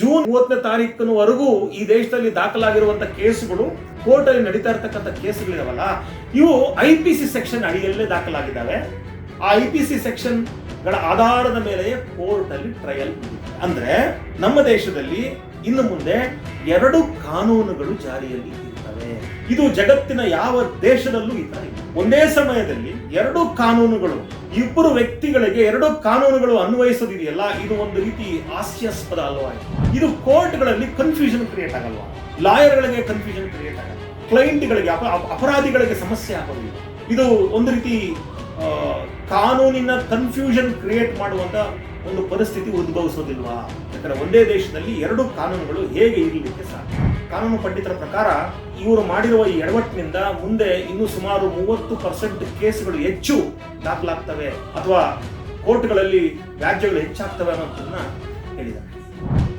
June ಮೂವತ್ತನೇ ತಾರೀಕಿನವರೆಗೂ ಈ ದೇಶದಲ್ಲಿ ದಾಖಲಾಗಿರುವಂತ ಕೇಸುಗಳು ಕೋರ್ಟ್ ಅಲ್ಲಿ ನಡೀತಾ ಇರತಕ್ಕಂಥ ಕೇಸುಗಳಿದಾವಲ್ಲ, ಇವು ಐ ಪಿ ಸಿ ಸೆಕ್ಷನ್ ಅಡಿಯಲ್ಲೇ ದಾಖಲಾಗಿದ್ದಾವೆ. ಆ ಐ ಪಿ ಸಿ ಸೆಕ್ಷನ್ಗಳ ಆಧಾರದ ಮೇಲೆ ಕೋರ್ಟ್ ಅಲ್ಲಿ ಟ್ರಯಲ್ ಅಂದ್ರೆ ನಮ್ಮ ದೇಶದಲ್ಲಿ ಇನ್ನು ಮುಂದೆ ಎರಡು ಕಾನೂನುಗಳು ಜಾರಿಯಲ್ಲಿ ಇರ್ತವೆ. ಇದು ಜಗತ್ತಿನ ಯಾವ ದೇಶದಲ್ಲೂ ಇದ್ದಾರೆ ಒಂದೇ ಸಮಯದಲ್ಲಿ ಎರಡು ಕಾನೂನುಗಳು ಇಬ್ಬರು ವ್ಯಕ್ತಿಗಳಿಗೆ ಎರಡು ಕಾನೂನುಗಳು ಅನ್ವಯಿಸೋದಿದೆಯಲ್ಲ, ಇದು ಒಂದು ರೀತಿ ಹಾಸ್ಯಾಸ್ಪದ ಅಲ್ವಾ? ಇದು ಕೋರ್ಟ್ಗಳಲ್ಲಿ ಕನ್ಫ್ಯೂಷನ್ ಕ್ರಿಯೇಟ್ ಆಗಲ್ವಾ? ಲಾಯರ್ಗಳಿಗೆ ಕನ್ಫ್ಯೂಷನ್ ಕ್ರಿಯೇಟ್ ಆಗಲ್ಲ. ಕ್ಲೈಂಟ್ಗಳಿಗೆ ಅಪ- ಅಪರಾಧಿಗಳಿಗೆ ಸಮಸ್ಯೆ ಆಗೋದಿಲ್ಲ. ಇದು ಒಂದು ರೀತಿ ಕಾನೂನಿನ ಕನ್ಫ್ಯೂಷನ್ ಕ್ರಿಯೇಟ್ ಮಾಡುವಂತ ಒಂದು ಪರಿಸ್ಥಿತಿ ಉದ್ಭವಿಸೋದಿಲ್ವಾ? ಯಾಕಂದ್ರೆ ಒಂದೇ ದೇಶದಲ್ಲಿ ಎರಡು ಕಾನೂನುಗಳು ಹೇಗೆ ಇರಲಿಕ್ಕೆ ಸಾಧ್ಯ? ಕಾನೂನು ಪಂಡಿತರ ಪ್ರಕಾರ ಇವರು ಮಾಡಿರುವ ಈ ಎಡವಟ್ಟಿನಿಂದ ಮುಂದೆ ಇನ್ನೂ ಸುಮಾರು ಮೂವತ್ತು ಪರ್ಸೆಂಟ್ ಕೇಸ್ಗಳು ಹೆಚ್ಚು ದಾಖಲಾಗ್ತವೆ ಅಥವಾ ಕೋರ್ಟ್ಗಳಲ್ಲಿ ವ್ಯಾಜ್ಯಗಳು ಹೆಚ್ಚಾಗ್ತವೆ ಅನ್ನೋದನ್ನ ಹೇಳಿದ್ದಾರೆ.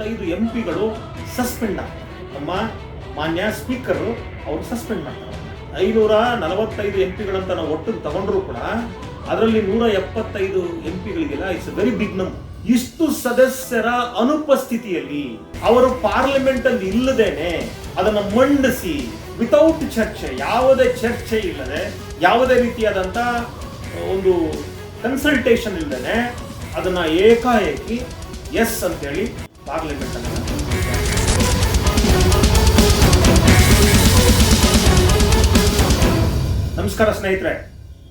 ಐದು ಎಂ ಪಿಗಳು ಸಸ್ಪೆಂಡ್ ಆಗ್ತಾರೆ. ನಮ್ಮ ಮಾನ್ಯ ಸ್ಪೀಕರ್ ಅವರು ಸಸ್ಪೆಂಡ್ ಮಾಡ್ತಾರೆ. ಐನೂರ ನಲವತ್ತೈದು ಎಂ ಪಿಗಳಂತ ನಾವು ಒಟ್ಟು ತಗೊಂಡ್ರು ಕೂಡ ಅದರಲ್ಲಿ ನೂರ ಎಪ್ಪತ್ತೈದು ಎಂ ಪಿಗಳಿಗೆಲ್ಲ ಇಟ್ಸ್ ವೆರಿ ಬಿಗ್ ನಂಬರ್ ಇಷ್ಟು ಸದಸ್ಯರ ಅನುಪಸ್ಥಿತಿಯಲ್ಲಿ ಅವರು ಪಾರ್ಲಿಮೆಂಟ್ ಅಲ್ಲಿ ಇಲ್ಲದೇನೆ ಅದನ್ನ ಮಂಡಿಸಿ ವಿತೌಟ್ ಚರ್ಚೆ, ಯಾವುದೇ ಚರ್ಚೆ ಇಲ್ಲದೆ, ಯಾವುದೇ ರೀತಿಯಾದಂತ ಒಂದು ಕನ್ಸಲ್ಟೇಷನ್ ಇಲ್ಲದೇನೆ ಅದನ್ನ ಏಕಾಏಕಿ ಎಸ್ ಅಂತೇಳಿ ಪಾರ್ಲಿಮೆಂಟ್ ಅಲ್ಲಿ ನಮಸ್ಕಾರ ಸ್ನೇಹಿತರೆ,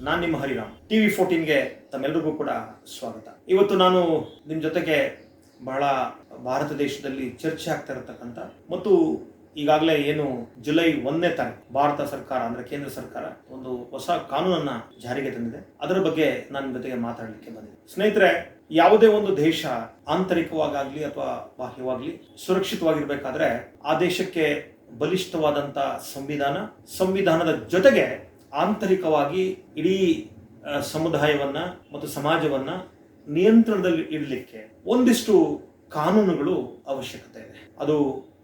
ನಾನು ನಿಮ್ಮ ಹರಿರಾಮ್. ಟಿವಿ ಫೋರ್ಟೀನ್ಗೆ ತಮ್ಮೆಲ್ಲರಿಗೂ ಕೂಡ ಸ್ವಾಗತ. ಇವತ್ತು ನಾನು ನಿಮ್ಮ ಜೊತೆಗೆ ಬಹಳ ಭಾರತ ದೇಶದಲ್ಲಿ ಚರ್ಚೆ ಆಗ್ತಾ ಇರತಕ್ಕಂಥ ಮತ್ತು ಈಗಾಗಲೇ ಏನು ಜುಲೈ ಒಂದನೇ ತಾರೀಕು ಭಾರತ ಸರ್ಕಾರ ಅಂದ್ರೆ ಕೇಂದ್ರ ಸರ್ಕಾರ ಒಂದು ಹೊಸ ಕಾನೂನನ್ನ ಜಾರಿಗೆ ತಂದಿದೆ. ಅದರ ಬಗ್ಗೆ ನನ್ನ ಜೊತೆಗೆ ಮಾತಾಡಲಿಕ್ಕೆ ಬಂದಿದೆ ಸ್ನೇಹಿತರೆ, ಯಾವುದೇ ಒಂದು ದೇಶ ಆಂತರಿಕವಾಗಲಿ ಅಥವಾ ಬಾಹ್ಯವಾಗ್ಲಿ ಸುರಕ್ಷಿತವಾಗಿರ್ಬೇಕಾದ್ರೆ ಆ ದೇಶಕ್ಕೆ ಬಲಿಷ್ಠವಾದಂತ ಸಂವಿಧಾನ, ಸಂವಿಧಾನದ ಜೊತೆಗೆ ಆಂತರಿಕವಾಗಿ ಇಡೀ ಸಮುದಾಯವನ್ನ ಮತ್ತು ಸಮಾಜವನ್ನ ನಿಯಂತ್ರಣದಲ್ಲಿ ಇಡಲಿಕ್ಕೆ ಒಂದಿಷ್ಟು ಕಾನೂನುಗಳು ಅವಶ್ಯಕತೆ ಇದೆ. ಅದು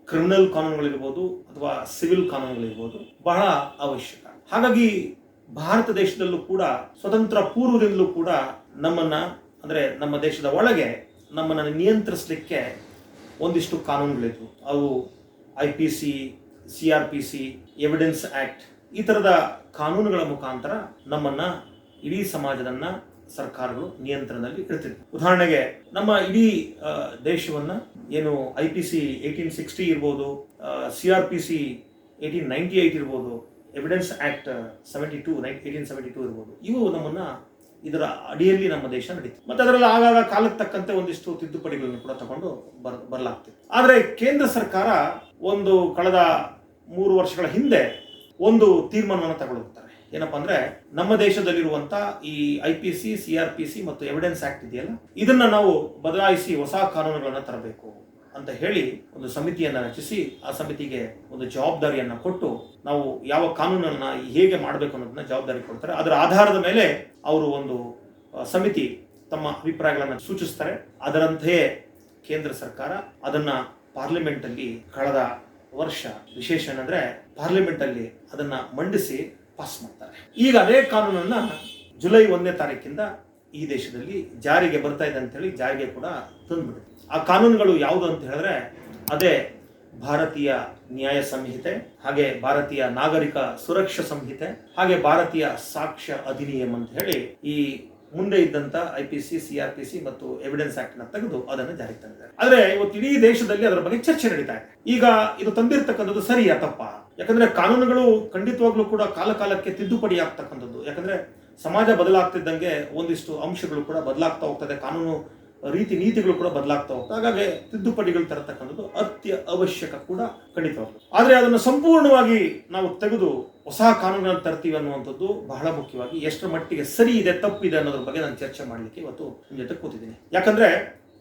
ಕ್ರಿಮಿನಲ್ ಕಾನೂನುಗಳಿರ್ಬೋದು ಅಥವಾ ಸಿವಿಲ್ ಕಾನೂನುಗಳಿರ್ಬೋದು ಬಹಳ ಅವಶ್ಯಕ. ಹಾಗಾಗಿ ಭಾರತ ದೇಶದಲ್ಲೂ ಕೂಡ, ಸ್ವತಂತ್ರ ಪೂರ್ವದಿಂದಲೂ ಕೂಡ ನಮ್ಮನ್ನ, ಅಂದ್ರೆ ನಮ್ಮ ದೇಶದ ಒಳಗೆ ನಮ್ಮನ್ನು ನಿಯಂತ್ರಿಸಲಿಕ್ಕೆ ಒಂದಿಷ್ಟು ಕಾನೂನುಗಳಿದ್ವು. ಅವು I P C C R P C evidence act ಈ ತರದ ಕಾನೂನುಗಳ ಮುಖಾಂತರ ನಮ್ಮನ್ನ ಇಡೀ ಸಮಾಜದನ್ನ ಸರ್ಕಾರಗಳು ನಿಯಂತ್ರಣದಲ್ಲಿ ಇರ್ತದೆ ಉದಾಹರಣೆಗೆ ನಮ್ಮ ಇಡೀ ದೇಶವನ್ನ ಏನು I P C eighteen sixty ಇರ್ಬೋದು C R P C eighteen ninety eight ಇರ್ಬೋದು evidence act seventy two eighteen seventy two ಇರ್ಬೋದು, ಇವು ನಮ್ಮನ್ನ ಇದರ ಅಡಿಯಲ್ಲಿ ನಮ್ಮ ದೇಶ ನಡೀತು ಮತ್ತೆ ಅದರಲ್ಲಿ ಆಗಾಗ ಕಾಲಕ್ಕೆ ತಕ್ಕಂತೆ ಒಂದಿಷ್ಟು ತಿದ್ದುಪಡಿಗಳನ್ನು ಕೂಡ ತಗೊಂಡು ಬರ್ ಬರಲಾಗ್ತಿತ್ತು ಆದರೆ ಕೇಂದ್ರ ಸರ್ಕಾರ ಒಂದು ಕಳೆದ ಮೂರು ವರ್ಷಗಳ ಹಿಂದೆ ಒಂದು ತೀರ್ಮಾನವನ್ನು ತಗೊಳ್ಳುತ್ತಾರೆ. ಏನಪ್ಪಾ ಅಂದ್ರೆ ನಮ್ಮ ದೇಶದಲ್ಲಿರುವಂತ ಈ I P C C R P C ಮತ್ತು ಎವಿಡೆನ್ಸ್ ಆಕ್ಟ್ ಇದೆಯಲ್ಲ, ಇದನ್ನ ನಾವು ಬದಲಾಯಿಸಿ ಹೊಸ ಕಾನೂನುಗಳನ್ನ ತರಬೇಕು ಅಂತ ಹೇಳಿ ಒಂದು ಸಮಿತಿಯನ್ನ ರಚಿಸಿ, ಆ ಸಮಿತಿಗೆ ಒಂದು ಜವಾಬ್ದಾರಿಯನ್ನ ಕೊಟ್ಟು ನಾವು ಯಾವ ಕಾನೂನನ್ನ ಹೇಗೆ ಮಾಡಬೇಕು ಅನ್ನೋದನ್ನ ಜವಾಬ್ದಾರಿ ಕೊಡ್ತಾರೆ. ಅದರ ಆಧಾರದ ಮೇಲೆ ಅವರು ಒಂದು ಸಮಿತಿ ತಮ್ಮ ಅಭಿಪ್ರಾಯಗಳನ್ನು ಸೂಚಿಸ್ತಾರೆ. ಅದರಂತೆಯೇ ಕೇಂದ್ರ ಸರ್ಕಾರ ಅದನ್ನ ಪಾರ್ಲಿಮೆಂಟ್ ಅಲ್ಲಿ ಕಳೆದ ವರ್ಷ, ವಿಶೇಷ ಏನಂದ್ರೆ ಪಾರ್ಲಿಮೆಂಟ್ ಅಲ್ಲಿ ಅದನ್ನ ಮಂಡಿಸಿ ಪಾಸ್ ಮಾಡ್ತಾರೆ. ಈಗ ಅದೇ ಕಾನೂನನ್ನ ಜುಲೈ ಒಂದನೇ ತಾರೀಕಿಂದ ಈ ದೇಶದಲ್ಲಿ ಜಾರಿಗೆ ಬರ್ತಾ ಇದೆ ಅಂತ ಹೇಳಿ ಜಾರಿಗೆ ಕೂಡ ತಂದ್ಬಿಡುತ್ತೆ ಆ ಕಾನೂನುಗಳು ಯಾವುದು ಅಂತ ಹೇಳಿದ್ರೆ ಅದೇ ಭಾರತೀಯ ನ್ಯಾಯ ಸಂಹಿತೆ, ಹಾಗೆ ಭಾರತೀಯ ನಾಗರಿಕ ಸುರಕ್ಷಾ ಸಂಹಿತೆ, ಹಾಗೆ ಭಾರತೀಯ ಸಾಕ್ಷ್ಯ ಅಧಿನಿಯಮ ಅಂತ ಹೇಳಿ ಈ ಮುಂದೆ ಇದ್ದಂತ I P C C R P C ಮತ್ತು ಎವಿಡೆನ್ಸ್ ಆಕ್ಟ್ನ ತೆಗೆದು ಅದನ್ನು ಜಾರಿಗೆ ತಂದಿದ್ದಾರೆ. ಆದ್ರೆ ಇವತ್ತು ಇಡೀ ದೇಶದಲ್ಲಿ ಅದರ ಬಗ್ಗೆ ಚರ್ಚೆ ನಡೀತಾ ಇದೆ. ಈಗ ಇದು ತಂದಿರತಕ್ಕಂಥದ್ದು ಸರಿಯಾ ತಪ್ಪ? ಯಾಕಂದ್ರೆ ಕಾನೂನುಗಳು ಖಂಡಿತವಾಗ್ಲೂ ಕೂಡ ಕಾಲ ಕಾಲಕ್ಕೆ ತಿದ್ದುಪಡಿ ಆಗ್ತಕ್ಕಂಥದ್ದು ಯಾಕಂದ್ರೆ ಸಮಾಜ ಬದಲಾಗ್ತಿದ್ದಂಗೆ ಒಂದಿಷ್ಟು ಅಂಶಗಳು ಕೂಡ ಬದಲಾಗ್ತಾ ಹೋಗ್ತದೆ, ಕಾನೂನು ರೀತಿ ನೀತಿಗಳು ಕೂಡ ಬದಲಾಗ್ತಾ ಹೋಗ್ತದೆ ಹಾಗಾಗಿ ತಿದ್ದುಪಡಿಗಳು ತರತಕ್ಕಂಥದ್ದು ಅತ್ಯ ಅವಶ್ಯಕ ಕೂಡ ಖಂಡಿತವಾಗ್ತದೆ ಆದ್ರೆ ಅದನ್ನು ಸಂಪೂರ್ಣವಾಗಿ ನಾವು ತೆಗೆದು ಹೊಸ ಕಾನೂನುಗಳನ್ನು ತರ್ತೀವಿ ಅನ್ನುವಂಥದ್ದು ಬಹಳ ಮುಖ್ಯವಾಗಿ ಎಷ್ಟರ ಮಟ್ಟಿಗೆ ಸರಿ ಇದೆ, ತಪ್ಪಿದೆ ಅನ್ನೋದ್ರ ಬಗ್ಗೆ ನಾನು ಚರ್ಚೆ ಮಾಡಲಿಕ್ಕೆ ಇವತ್ತು ನಿಮ್ಮ ಜೊತೆ ಕೂತಿದ್ದೀನಿ. ಯಾಕಂದ್ರೆ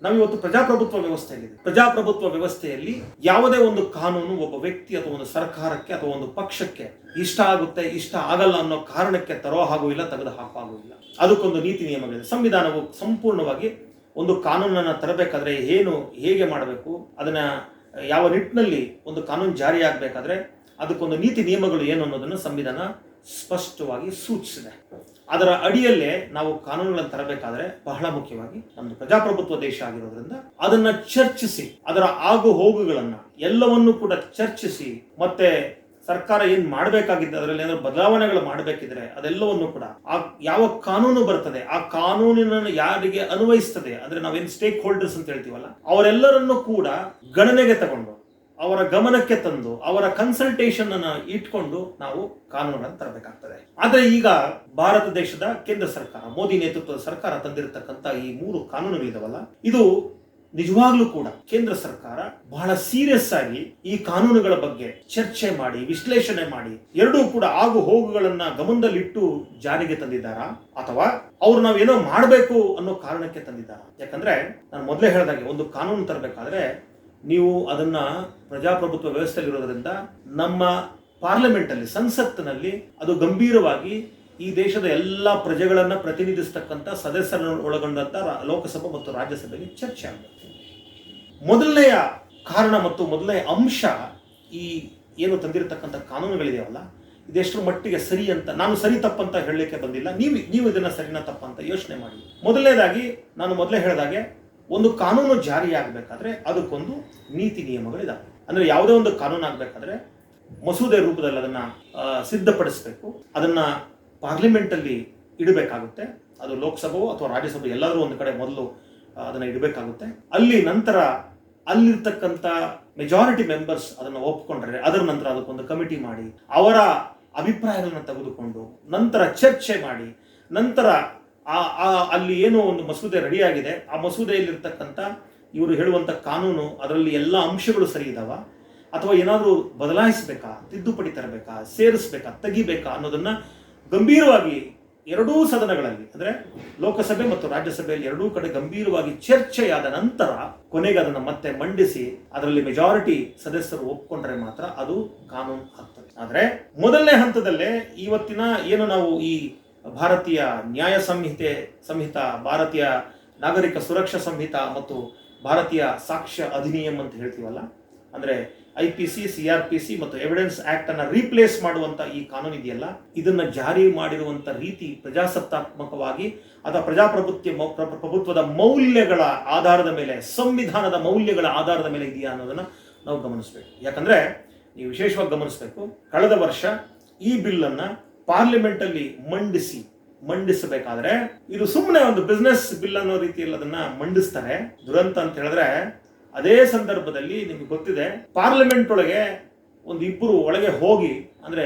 ನಾವು ಇವತ್ತು ಪ್ರಜಾಪ್ರಭುತ್ವ ವ್ಯವಸ್ಥೆಯಲ್ಲಿದೆ ಪ್ರಜಾಪ್ರಭುತ್ವ ವ್ಯವಸ್ಥೆಯಲ್ಲಿ ಯಾವುದೇ ಒಂದು ಕಾನೂನು ಒಬ್ಬ ವ್ಯಕ್ತಿ ಅಥವಾ ಒಂದು ಸರ್ಕಾರಕ್ಕೆ ಅಥವಾ ಒಂದು ಪಕ್ಷಕ್ಕೆ ಇಷ್ಟ ಆಗುತ್ತೆ, ಇಷ್ಟ ಆಗಲ್ಲ ಅನ್ನೋ ಕಾರಣಕ್ಕೆ ತರೋ ಹಾಗೂ ಇಲ್ಲ, ತೆಗೆದು ಹಾಕೋ ಇಲ್ಲ. ಅದಕ್ಕೊಂದು ನೀತಿ ನಿಯಮಗಳಿದೆ. ಸಂವಿಧಾನವು ಸಂಪೂರ್ಣವಾಗಿ ಒಂದು ಕಾನೂನನ್ನು ತರಬೇಕಾದ್ರೆ ಏನು, ಹೇಗೆ ಮಾಡಬೇಕು, ಅದನ್ನ ಯಾವ ನಿಟ್ಟಿನಲ್ಲಿ ಒಂದು ಕಾನೂನು ಜಾರಿಯಾಗಬೇಕಾದ್ರೆ ಅದಕ್ಕೊಂದು ನೀತಿ ನಿಯಮಗಳು ಏನು ಅನ್ನೋದನ್ನು ಸಂವಿಧಾನ ಸ್ಪಷ್ಟವಾಗಿ ಸೂಚಿಸಿದೆ. ಅದರ ಅಡಿಯಲ್ಲೇ ನಾವು ಕಾನೂನುಗಳನ್ನು ತರಬೇಕಾದ್ರೆ ಬಹಳ ಮುಖ್ಯವಾಗಿ ನಮ್ದು ಪ್ರಜಾಪ್ರಭುತ್ವ ದೇಶ ಆಗಿರೋದ್ರಿಂದ ಅದನ್ನ ಚರ್ಚಿಸಿ, ಅದರ ಆಗು ಹೋಗುಗಳನ್ನ ಎಲ್ಲವನ್ನೂ ಕೂಡ ಚರ್ಚಿಸಿ, ಮತ್ತೆ ಸರ್ಕಾರ ಏನ್ ಮಾಡಬೇಕಾಗಿದ್ದ ಅದರಲ್ಲಿ ಏನಾದ್ರು ಬದಲಾವಣೆಗಳು ಮಾಡಬೇಕಿದ್ರೆ ಅದೆಲ್ಲವನ್ನು ಕೂಡ ಆ ಯಾವ ಕಾನೂನು ಬರ್ತದೆ, ಆ ಕಾನೂನಿನ ಯಾರಿಗೆ ಅನ್ವಯಿಸ್ತದೆ, ಅಂದ್ರೆ ನಾವೇನ್ ಸ್ಟೇಕ್ ಹೋಲ್ಡರ್ಸ್ ಅಂತ ಹೇಳ್ತೀವಲ್ಲ, ಅವರೆಲ್ಲರನ್ನು ಕೂಡ ಗಣನೆಗೆ ತಗೊಂಡು ಅವರ ಗಮನಕ್ಕೆ ತಂದು, ಅವರ ಕನ್ಸಲ್ಟೇಷನ್ ಅನ್ನ ಇಟ್ಕೊಂಡು ನಾವು ಕಾನೂನನ್ನು ತರಬೇಕಾಗ್ತದೆ. ಆದ್ರೆ ಈಗ ಭಾರತ ದೇಶದ ಕೇಂದ್ರ ಸರ್ಕಾರ, ಮೋದಿ ನೇತೃತ್ವದ ಸರ್ಕಾರ ತಂದಿರತಕ್ಕಂತ ಈ ಮೂರು ಕಾನೂನುಗಳಿದಾವಲ್ಲ ಇದು ನಿಜವಾಗ್ಲೂ ಕೂಡ ಕೇಂದ್ರ ಸರ್ಕಾರ ಬಹಳ ಸೀರಿಯಸ್ ಆಗಿ ಈ ಕಾನೂನುಗಳ ಬಗ್ಗೆ ಚರ್ಚೆ ಮಾಡಿ, ವಿಶ್ಲೇಷಣೆ ಮಾಡಿ, ಎರಡೂ ಕೂಡ ಆಗು ಹೋಗುಗಳನ್ನ ಗಮನದಲ್ಲಿಟ್ಟು ಜಾರಿಗೆ ತಂದಿದ್ದಾರಾ? ಅಥವಾ ಅವ್ರು ನಾವೇನೋ ಮಾಡಬೇಕು ಅನ್ನೋ ಕಾರಣಕ್ಕೆ ತಂದಿದ್ದಾರಾ? ಯಾಕಂದ್ರೆ ನಾನು ಮೊದಲೇ ಹೇಳಿದಾಗೆ ಒಂದು ಕಾನೂನು ತರಬೇಕಾದ್ರೆ ನೀವು ಅದನ್ನ ಪ್ರಜಾಪ್ರಭುತ್ವ ವ್ಯವಸ್ಥೆಯಲ್ಲಿರೋದ್ರಿಂದ ನಮ್ಮ ಪಾರ್ಲಿಮೆಂಟ್ ಅಲ್ಲಿ ಸಂಸತ್ತಿನಲ್ಲಿ ಅದು ಗಂಭೀರವಾಗಿ ಈ ದೇಶದ ಎಲ್ಲ ಪ್ರಜೆಗಳನ್ನ ಪ್ರತಿನಿಧಿಸ್ತಕ್ಕಂಥ ಸದಸ್ಯರನ್ನು ಒಳಗೊಂಡಂತ ಲೋಕಸಭೆ ಮತ್ತು ರಾಜ್ಯಸಭೆಗೆ ಚರ್ಚೆ ಆಗುತ್ತೆ ಮೊದಲನೆಯ ಕಾರಣ ಮತ್ತು ಮೊದಲನೆಯ ಅಂಶ ಈ ಏನು ತಂದಿರತಕ್ಕಂಥ ಕಾನೂನುಗಳಿದೆಯಲ್ಲ ಇದೆಷ್ಟು ಮಟ್ಟಿಗೆ ಸರಿ ಅಂತ, ನಾನು ಸರಿ ತಪ್ಪಂತ ಹೇಳಲಿಕ್ಕೆ ಬಂದಿಲ್ಲ, ನೀವು ನೀವು ಇದನ್ನ ಸರಿನಾ ತಪ್ಪಂತ ಯೋಚನೆ ಮಾಡಿ. ಮೊದಲನೇದಾಗಿ ನಾನು ಮೊದಲೇ ಹೇಳಿದಾಗೆ ಒಂದು ಕಾನೂನು ಜಾರಿಯಾಗಬೇಕಾದ್ರೆ ಅದಕ್ಕೊಂದು ನೀತಿ ನಿಯಮಗಳಿದಾವೆ. ಅಂದ್ರೆ ಯಾವುದೇ ಒಂದು ಕಾನೂನು ಆಗಬೇಕಾದ್ರೆ ಮಸೂದೆ ರೂಪದಲ್ಲಿ ಅದನ್ನ ಸಿದ್ಧಪಡಿಸಬೇಕು. ಅದನ್ನ ಪಾರ್ಲಿಮೆಂಟ್ ಅಲ್ಲಿ ಇಡಬೇಕಾಗುತ್ತೆ. ಅದು ಲೋಕಸಭೆ ಅಥವಾ ರಾಜ್ಯಸಭೆ ಎಲ್ಲಾದರೂ ಒಂದು ಕಡೆ ಮೊದಲು ಅದನ್ನ ಇಡಬೇಕಾಗುತ್ತೆ. ಅಲ್ಲಿ ನಂತರ ಅಲ್ಲಿರ್ತಕ್ಕಂಥ ಮೆಜಾರಿಟಿ ಮೆಂಬರ್ಸ್ ಅದನ್ನು ಒಪ್ಕೊಂಡ್ರೆ ಅದರ ನಂತರ ಅದಕ್ಕೊಂದು ಕಮಿಟಿ ಮಾಡಿ ಅವರ ಅಭಿಪ್ರಾಯಗಳನ್ನ ತೆಗೆದುಕೊಂಡು ನಂತರ ಚರ್ಚೆ ಮಾಡಿ ನಂತರ ಆ ಅಲ್ಲಿ ಏನು ಒಂದು ಮಸೂದೆ ರೆಡಿಯಾಗಿದೆ. ಆ ಮಸೂದೆಯಲ್ಲಿರ್ತಕ್ಕಂಥ ಇವರು ಹೇಳುವಂಥ ಕಾನೂನು, ಅದರಲ್ಲಿ ಎಲ್ಲ ಅಂಶಗಳು ಸರಿ ಇದಾವ? ಅಥವಾ ಏನಾದರೂ ಬದಲಾಯಿಸಬೇಕಾ? ತಿದ್ದುಪಡಿ ತರಬೇಕಾ? ಸೇರಿಸ್ಬೇಕಾ? ತೆಗಿಬೇಕಾ? ಅನ್ನೋದನ್ನ ಗಂಭೀರವಾಗಿ ಎರಡೂ ಸದನಗಳಲ್ಲಿ, ಅಂದ್ರೆ ಲೋಕಸಭೆ ಮತ್ತು ರಾಜ್ಯಸಭೆಯಲ್ಲಿ ಎರಡೂ ಕಡೆ ಗಂಭೀರವಾಗಿ ಚರ್ಚೆಯಾದ ನಂತರ ಕೊನೆಗೆ ಅದನ್ನು ಮತ್ತೆ ಮಂಡಿಸಿ ಅದರಲ್ಲಿ ಮೆಜಾರಿಟಿ ಸದಸ್ಯರು ಒಪ್ಕೊಂಡ್ರೆ ಮಾತ್ರ ಅದು ಕಾನೂನು ಆಗ್ತದೆ. ಆದರೆ ಮೊದಲನೇ ಹಂತದಲ್ಲೇ ಇವತ್ತಿನ ಏನು ನಾವು ಈ ಭಾರತೀಯ ನ್ಯಾಯ ಸಂಹಿತೆ, ಸಂಹಿತ, ಭಾರತೀಯ ನಾಗರಿಕ ಸುರಕ್ಷಾ ಸಂಹಿತ ಮತ್ತು ಭಾರತೀಯ ಸಾಕ್ಷ್ಯ ಅಧಿನಿಯಂ ಅಂತ ಹೇಳ್ತೀವಲ್ಲ? ಅಂದ್ರೆ I P C C R P C ಮತ್ತು ಎವಿಡೆನ್ಸ್ ಆಕ್ಟ್ ಅನ್ನು ರೀಪ್ಲೇಸ್ ಮಾಡುವಂತ ಈ ಕಾನೂನು ಇದೆಯಲ್ಲ? ಇದನ್ನ ಜಾರಿ ಮಾಡಿರುವಂಥ ರೀತಿ ಪ್ರಜಾಸತ್ತಾತ್ಮಕವಾಗಿ ಅಥವಾ ಪ್ರಜಾಪ್ರಭುತ್ವ ಪ್ರಭುತ್ವದ ಮೌಲ್ಯಗಳ ಆಧಾರದ ಮೇಲೆ, ಸಂವಿಧಾನದ ಮೌಲ್ಯಗಳ ಆಧಾರದ ಮೇಲೆ ಇದೆಯಾ ಅನ್ನೋದನ್ನ ನಾವು ಗಮನಿಸಬೇಕು. ಯಾಕಂದ್ರೆ ನೀವು ವಿಶೇಷವಾಗಿ ಗಮನಿಸಬೇಕು, ಕಳೆದ ವರ್ಷ ಈ ಬಿಲ್ ಅನ್ನ ಪಾರ್ಲಿಮೆಂಟ್ ಅಲ್ಲಿ ಮಂಡಿಸಿ, ಮಂಡಿಸಬೇಕಾದ್ರೆ ಇದು ಸುಮ್ಮನೆ ಒಂದು ಬಿಸ್ನೆಸ್ ಬಿಲ್ ಅನ್ನೋ ರೀತಿಯಲ್ಲಿ ಅದನ್ನ ಮಂಡಿಸ್ತಾರೆ. ದುರಂತ ಅಂತ ಹೇಳಿದ್ರೆ ಅದೇ ಸಂದರ್ಭದಲ್ಲಿ ನಿಮ್ಗೆ ಗೊತ್ತಿದೆ ಪಾರ್ಲಿಮೆಂಟ್ ಒಳಗೆ ಒಂದು ಇಬ್ಬರು ಒಳಗೆ ಹೋಗಿ, ಅಂದ್ರೆ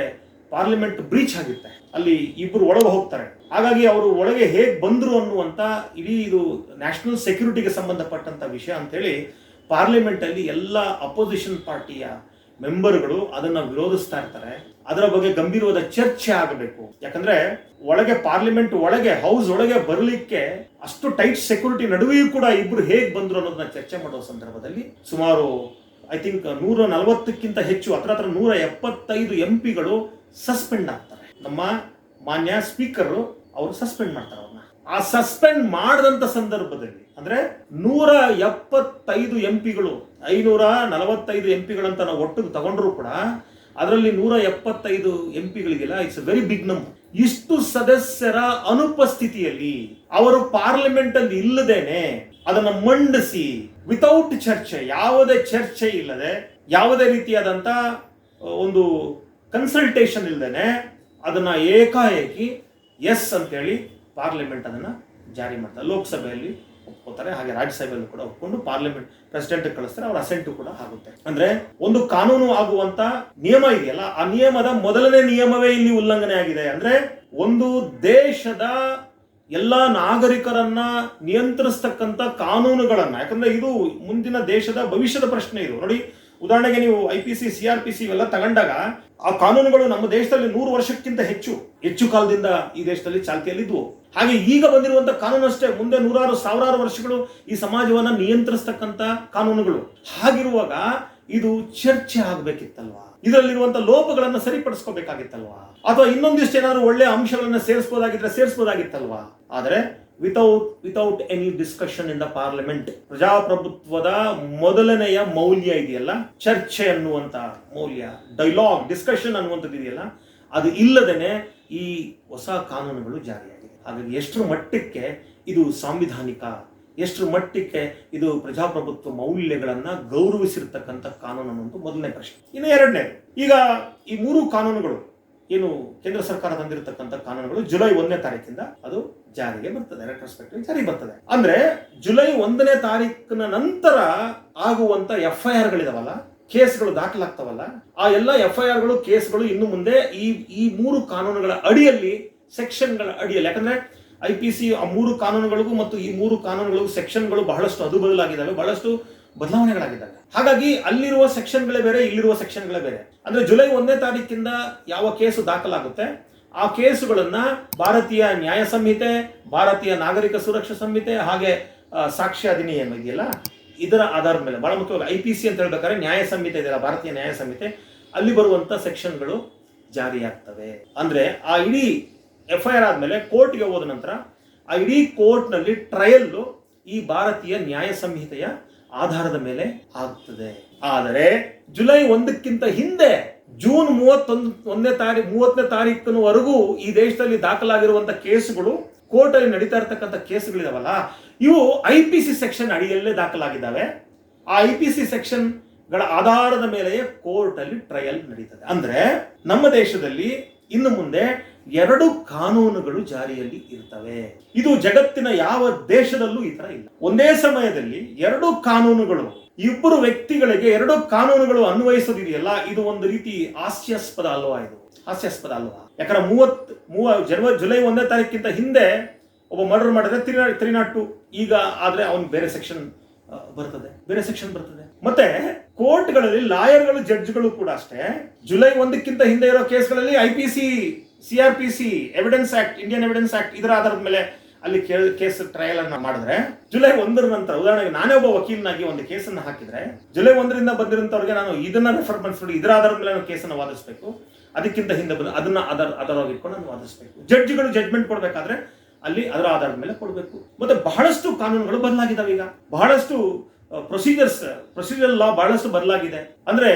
ಪಾರ್ಲಿಮೆಂಟ್ ಬ್ರೀಚ್ ಆಗುತ್ತೆ ಅಲ್ಲಿ ಇಬ್ಬರು ಒಳಗೆ ಹೋಗ್ತಾರೆ. ಹಾಗಾಗಿ ಅವರು ಒಳಗೆ ಹೇಗೆ ಬಂದ್ರು ಅನ್ನುವಂತ ಇಡೀ ಇದು ನ್ಯಾಷನಲ್ ಸೆಕ್ಯೂರಿಟಿಗೆ ಸಂಬಂಧಪಟ್ಟಂತ ವಿಷಯ ಅಂತ ಹೇಳಿ ಪಾರ್ಲಿಮೆಂಟ್ ಅಲ್ಲಿ ಎಲ್ಲ ಅಪೋಸಿಷನ್ ಪಾರ್ಟಿಯ ಮೆಂಬರ್ಗಳು ಅದನ್ನ ವಿರೋಧಿಸ್ತಾ ಇರ್ತಾರೆ. ಅದರ ಬಗ್ಗೆ ಗಂಭೀರವಾದ ಚರ್ಚೆ ಆಗಬೇಕು. ಯಾಕಂದ್ರೆ ಒಳಗೆ ಪಾರ್ಲಿಮೆಂಟ್ ಒಳಗೆ, ಹೌಸ್ ಒಳಗೆ ಬರಲಿಕ್ಕೆ ಅಷ್ಟು ಟೈಟ್ ಸೆಕ್ಯೂರಿಟಿ ನಡುವೆಯೂ ಕೂಡ ಇಬ್ರು ಹೇಗ್ ಬಂದ್ರು ಅನ್ನೋದನ್ನ ಚರ್ಚೆ ಮಾಡುವ ಸಂದರ್ಭದಲ್ಲಿ ಸುಮಾರು ಐ ಥಿಂಕ್ ನೂರ ನಲವತ್ತಕ್ಕಿಂತ ಹೆಚ್ಚು, ಹತ್ರ ಹತ್ರ ನೂರ ಎಪ್ಪತ್ತೈದು ಎಂ ಪಿಗಳು ಸಸ್ಪೆಂಡ್ ಆಗ್ತಾರೆ. ನಮ್ಮ ಮಾನ್ಯ ಸ್ಪೀಕರ್ ಅವರು ಸಸ್ಪೆಂಡ್ ಮಾಡ್ತಾರೆ ಅವ್ರನ್ನ. ಆ ಸಸ್ಪೆಂಡ್ ಮಾಡದಂತ ಸಂದರ್ಭದಲ್ಲಿ ಅಂದ್ರೆ ನೂರ ಎಪ್ಪತ್ತೈದು ಎಂ ಪಿಗಳು ಐನೂರ ನಲವತ್ತೈದು ಎಂ ಪಿಗಳಂತ ನಾವು ಒಟ್ಟಿಗೆ ತಗೊಂಡ್ರು ಕೂಡ ಅದರಲ್ಲಿ ನೂರ ಎಪ್ಪತ್ತೈದು ಎಂ ಪಿಗಳಿಗೆಲ್ಲ ಇಟ್ಸ್ ವೆರಿ ಬಿಗ್ ನಂಬರ್ ಇಷ್ಟು ಸದಸ್ಯರ ಅನುಪಸ್ಥಿತಿಯಲ್ಲಿ ಅವರು ಪಾರ್ಲಿಮೆಂಟ್ ಅಲ್ಲಿ ಇಲ್ಲದೇನೆ ಅದನ್ನ ಮಂಡಿಸಿ ವಿತೌಟ್ ಚರ್ಚೆ, ಯಾವುದೇ ಚರ್ಚೆ ಇಲ್ಲದೆ, ಯಾವುದೇ ರೀತಿಯಾದಂತ ಒಂದು ಕನ್ಸಲ್ಟೇಷನ್ ಇಲ್ಲದೇನೆ ಅದನ್ನ ಏಕಾಏಕಿ ಎಸ್ ಅಂತೇಳಿ ಪಾರ್ಲಿಮೆಂಟ್ ಅದನ್ನ ಜಾರಿ ಮಾಡ್ತಾರೆ ಲೋಕಸಭೆಯಲ್ಲಿ ಒಪ್ಕೋತಾರೆ. ಹಾಗೆ ರಾಜ್ಯಸಭೆಯಲ್ಲೂ ಕೂಡ ಒಪ್ಕೊಂಡು ಪಾರ್ಲಿಮೆಂಟ್ ಪ್ರೆಸಿಡೆಂಟ್ ಕಳಿಸ್ತಾರೆ. ಅವ್ರ ಅಸೆಂಟ್ ಕೂಡ ಆಗುತ್ತೆ. ಅಂದ್ರೆ ಒಂದು ಕಾನೂನು ಆಗುವಂತ ನಿಯಮ ಇದೆಯಲ್ಲ, ಆ ನಿಯಮದ ಮೊದಲನೇ ನಿಯಮವೇ ಇಲ್ಲಿ ಉಲ್ಲಂಘನೆ ಆಗಿದೆ. ಅಂದ್ರೆ ಒಂದು ದೇಶದ ಎಲ್ಲ ನಾಗರಿಕರನ್ನ ನಿಯಂತ್ರಿಸ್ತಕ್ಕಂಥ ಕಾನೂನುಗಳನ್ನ, ಯಾಕಂದ್ರೆ ಇದು ಮುಂದಿನ ದೇಶದ ಭವಿಷ್ಯದ ಪ್ರಶ್ನೆ ಇದು. ನೋಡಿ, ಉದಾಹರಣೆಗೆ ನೀವು I P C C R P C ಇವೆಲ್ಲ ತಗೊಂಡಾಗ ಆ ಕಾನೂನುಗಳು ನಮ್ಮ ದೇಶದಲ್ಲಿ ನೂರು ವರ್ಷಕ್ಕಿಂತ ಹೆಚ್ಚು ಹೆಚ್ಚು ಕಾಲದಿಂದ ಈ ದೇಶದಲ್ಲಿ ಚಾಲ್ತಿಯಲ್ಲಿದ್ವು. ಹಾಗೆ ಈಗ ಬಂದಿರುವಂತಹ ಕಾನೂನು ಅಷ್ಟೇ, ಮುಂದೆ ನೂರಾರು, ಸಾವಿರಾರು ವರ್ಷಗಳು ಈ ಸಮಾಜವನ್ನ ನಿಯಂತ್ರಿಸ್ತಕ್ಕಂಥ ಕಾನೂನುಗಳು. ಹಾಗಿರುವಾಗ ಇದು ಚರ್ಚೆ ಆಗ್ಬೇಕಿತ್ತಲ್ವಾ? ಇದರಲ್ಲಿರುವಂತ ಲೋಪಗಳನ್ನ ಸರಿಪಡಿಸ್ಕೋಬೇಕಾಗಿತ್ತಲ್ವಾ? ಅಥವಾ ಇನ್ನೊಂದಿಷ್ಟು ಏನಾದ್ರು ಒಳ್ಳೆ ಅಂಶಗಳನ್ನ ಸೇರಿಸಬಹುದಾಗಿದ್ರೆ ಸೇರಿಸಬಹುದಾಗಿತ್ತಲ್ವಾ ಆದರೆ without without any discussion in the parliament ಪ್ರಜಾಪ್ರಭುತ್ವದ ಮೊದಲನೆಯ ಮೌಲ್ಯ ಇದೆಯಲ್ಲ? ಚರ್ಚೆ ಅನ್ನುವಂತ ಮೌಲ್ಯ ಡೈಲಾಗ್ ಡಿಸ್ಕಷನ್ ಅನ್ನುವಂಥದ್ದು ಇದೆಯಲ್ಲ? ಅದು ಇಲ್ಲದೇನೆ ಈ ಹೊಸ ಕಾನೂನುಗಳು ಜಾರಿಯಾಗಿದೆ ಹಾಗಾಗಿ ಎಷ್ಟರ ಮಟ್ಟಕ್ಕೆ ಇದು ಸಾಂವಿಧಾನಿಕ, ಎಷ್ಟರ ಮಟ್ಟಕ್ಕೆ ಇದು ಪ್ರಜಾಪ್ರಭುತ್ವ ಮೌಲ್ಯಗಳನ್ನು ಗೌರವಿಸಿರ್ತಕ್ಕಂಥ ಕಾನೂನು ಅನ್ನೋದು ಮೊದಲನೇ ಪ್ರಶ್ನೆ. ಇನ್ನು ಎರಡನೇ ಈಗ ಈ ಮೂರು ಕಾನೂನುಗಳು, ಏನು ಕೇಂದ್ರ ಸರ್ಕಾರ ತಂದಿರತಕ್ಕಂಥ ಕಾನೂನುಗಳು ಜುಲೈ ಒಂದನೇ ತಾರೀಕಿಂದ ಅದು ಜಾರಿಗೆ ಬರ್ತದೆ ರೆಟ್ರೋಸ್ಪೆಕ್ಟಿವ್ ಜಾರಿ ಬರ್ತದೆ. ಅಂದ್ರೆ ಜುಲೈ ಒಂದನೇ ತಾರೀಕಿನ ನಂತರ ಆಗುವಂತ ಎಫ್ ಐ ಆರ್ಗಳಿದಾವಲ್ಲ ಕೇಸ್ಗಳು ದಾಖಲಾಗ್ತಾವಲ್ಲ, ಆ ಎಲ್ಲ ಎಫ್ ಐ ಆರ್ಗಳು ಕೇಸ್ಗಳು ಇನ್ನು ಮುಂದೆ ಈ ಈ ಮೂರು ಕಾನೂನುಗಳ ಅಡಿಯಲ್ಲಿ ಸೆಕ್ಷನ್ಗಳ ಅಡಿಯಲ್ಲಿ. ಯಾಕಂದ್ರೆ ಐ ಪಿ ಸಿ ಆ ಮೂರು ಕಾನೂನುಗಳಿಗೂ ಮತ್ತು ಈ ಮೂರು ಕಾನೂನುಗಳಿಗೂ ಸೆಕ್ಷನ್ಗಳು ಬಹಳಷ್ಟು ಅದು ಬದಲಾಗಿದ್ದಾವೆ ಬಹಳಷ್ಟು ಬದಲಾವಣೆಗಳಾಗಿದ್ದಾವೆ. ಹಾಗಾಗಿ ಅಲ್ಲಿರುವ ಸೆಕ್ಷನ್ಗಳೇ ಬೇರೆ, ಇಲ್ಲಿರುವ ಸೆಕ್ಷನ್ಗಳೇ ಬೇರೆ. ಅಂದ್ರೆ ಜುಲೈ ಒಂದನೇ ತಾರೀಕಿಂದ ಯಾವ ಕೇಸು ದಾಖಲಾಗುತ್ತೆ? ಆ ಕೇಸುಗಳನ್ನ ಭಾರತೀಯ ನ್ಯಾಯ ಸಂಹಿತೆ, ಭಾರತೀಯ ನಾಗರಿಕ ಸುರಕ್ಷಾ ಸಂಹಿತೆ, ಹಾಗೆ ಸಾಕ್ಷ್ಯ ಅಧಿನಿಯಮ ಇದೆಯಲ್ಲ? ಇದರ ಆಧಾರದ ಮೇಲೆ, ಬಹಳ ಮುಖ್ಯವಾಗಿ ಐ ಪಿ ಸಿ ಅಂತ ಹೇಳ್ಬೇಕಾದ್ರೆ ನ್ಯಾಯ ಸಂಹಿತೆ ಇದೆಯಲ್ಲ, ಭಾರತೀಯ ನ್ಯಾಯ ಸಂಹಿತೆ. ಅಲ್ಲಿ ಬರುವಂತ ಸೆಕ್ಷನ್ಗಳು ಜಾರಿಯಾಗ್ತವೆ. ಅಂದ್ರೆ ಆ ಇಡೀ ಎಫ್ ಐ ಆರ್ ಆದಮೇಲೆ ಕೋರ್ಟ್ಗೆ ಹೋದ ನಂತರ ಆ ಇಡೀ ಕೋರ್ಟ್ನಲ್ಲಿ ಟ್ರಯಲ್ ಈ ಭಾರತೀಯ ನ್ಯಾಯ ಸಂಹಿತೆಯ ಆಧಾರದ ಮೇಲೆ ಆಗ್ತದೆ. ಆದರೆ ಜುಲೈ ಒಂದಕ್ಕಿಂತ ಹಿಂದೆ ಜೂನ್ ಮೂವತ್ತೊಂದು ಒಂದನೇ ತಾರೀಕು ಮೂವತ್ತನೇ ತಾರೀಕಿನವರೆಗೂ ಈ ದೇಶದಲ್ಲಿ ದಾಖಲಾಗಿರುವಂತ ಕೇಸುಗಳು ಕೋರ್ಟ್ ಅಲ್ಲಿ ನಡೀತಾ ಇರತಕ್ಕಂಥ ಕೇಸುಗಳಿದಾವಲ್ಲ, ಇವು ಐ ಪಿ ಸಿ ಸೆಕ್ಷನ್ ಅಡಿಯಲ್ಲೇ ದಾಖಲಾಗಿದ್ದಾವೆ. ಆ ಐ ಪಿ ಸಿ ಸೆಕ್ಷನ್ಗಳ ಆಧಾರದ ಮೇಲೆಯೇ ಕೋರ್ಟ್ ಅಲ್ಲಿ ಟ್ರಯಲ್ ನಡೀತದೆ. ಅಂದ್ರೆ ನಮ್ಮ ದೇಶದಲ್ಲಿ ಇನ್ನು ಮುಂದೆ ಎರಡು ಕಾನೂನುಗಳು ಜಾರಿಯಲ್ಲಿ ಇರ್ತವೆ. ಇದು ಜಗತ್ತಿನ ಯಾವ ದೇಶದಲ್ಲೂ ಈ ತರ ಇಲ್ಲ. ಒಂದೇ ಸಮಯದಲ್ಲಿ ಎರಡು ಕಾನೂನುಗಳು, ಇಬ್ಬರು ವ್ಯಕ್ತಿಗಳಿಗೆ ಎರಡು ಕಾನೂನುಗಳು ಅನ್ವಯಿಸೋದಿದೆಯಲ್ಲ, ಇದು ಒಂದು ರೀತಿ ಹಾಸ್ಯಾಸ್ಪದ ಅಲ್ವಾ ಇದು? ಹಾಸ್ಯಾಸ್ಪದ ಅಲ್ವಾ? ಯಾಕಂದ್ರೆ ಮೂವತ್, ಮೂವ ಜನವರಿ ಜುಲೈ ಒಂದನೇ ತಾರೀಕಿಂತ ಹಿಂದೆ ಒಬ್ಬ ಮರ್ಡರ್ ಮಾಡಿದ್ರೆ ತ್ರೀ ತ್ರೀ ಟು ಈಗ ಆದ್ರೆ ಅವನ್ ಬೇರೆ ಸೆಕ್ಷನ್ ಬರ್ತದೆ. ಬೇರೆ ಸೆಕ್ಷನ್ ಬರ್ತದೆ. ಮತ್ತೆ ಕೋರ್ಟ್ಗಳಲ್ಲಿ ಲಾಯರ್ಗಳು ಜಡ್ಜ್ಗಳು ಕೂಡ ಅಷ್ಟೇ. ಜುಲೈ ಒಂದಕ್ಕಿಂತ ಹಿಂದೆ ಇರೋ ಕೇಸ್ಗಳಲ್ಲಿ I P C C R P C evidence act Indian evidence act ಇದರ ಆಧಾರದ ಮೇಲೆ ಅಲ್ಲಿ ಕೇಸ್ ಟ್ರಯಲ್ ಅನ್ನ ಮಾಡಿದ್ರೆ, ಜುಲೈ ಒಂದರ ನಂತರ, ಉದಾಹರಣೆಗೆ ನಾನೇ ಒಬ್ಬ ವಕೀಲನಾಗಿ ಒಂದು ಕೇಸನ್ನು ಹಾಕಿದ್ರೆ, ಜುಲೈ ಒಂದರಿಂದ ಬಂದಿರೋಂಥವ್ರಿಗೆ ನಾನು ಇದನ್ನ ರೆಫರ್ ಮಾಡಿಸ್ಬಿಟ್ಟು ಇದರ ಆಧಾರದ ಮೇಲೆ ನಾನು ಕೇಸನ್ನು ವಾದಿಸಬೇಕು. ಅದಕ್ಕಿಂತ ಹಿಂದೆ ಬಂದು ಅದನ್ನ ಅದರ ಆಧಾರವಾಗಿ ಇಟ್ಕೊಂಡು ನಾನು ವಾದಿಸಬೇಕು. ಜಡ್ಜ್ಗಳು ಜಡ್ಜ್ಮೆಂಟ್ ಕೊಡಬೇಕಾದ್ರೆ ಅಲ್ಲಿ ಅದರ ಆಧಾರದ ಮೇಲೆ ಕೊಡಬೇಕು. ಮತ್ತೆ ಬಹಳಷ್ಟು ಕಾನೂನುಗಳು ಬದಲಾಗಿದಾವೆ ಈಗ. ಬಹಳಷ್ಟು ಪ್ರೊಸೀಜರ್ಸ್ ಪ್ರೊಸೀಜರ್ ಲಾ ಬಹಳಷ್ಟು ಬದಲಾಗಿದೆ. ಅಂದ್ರೆ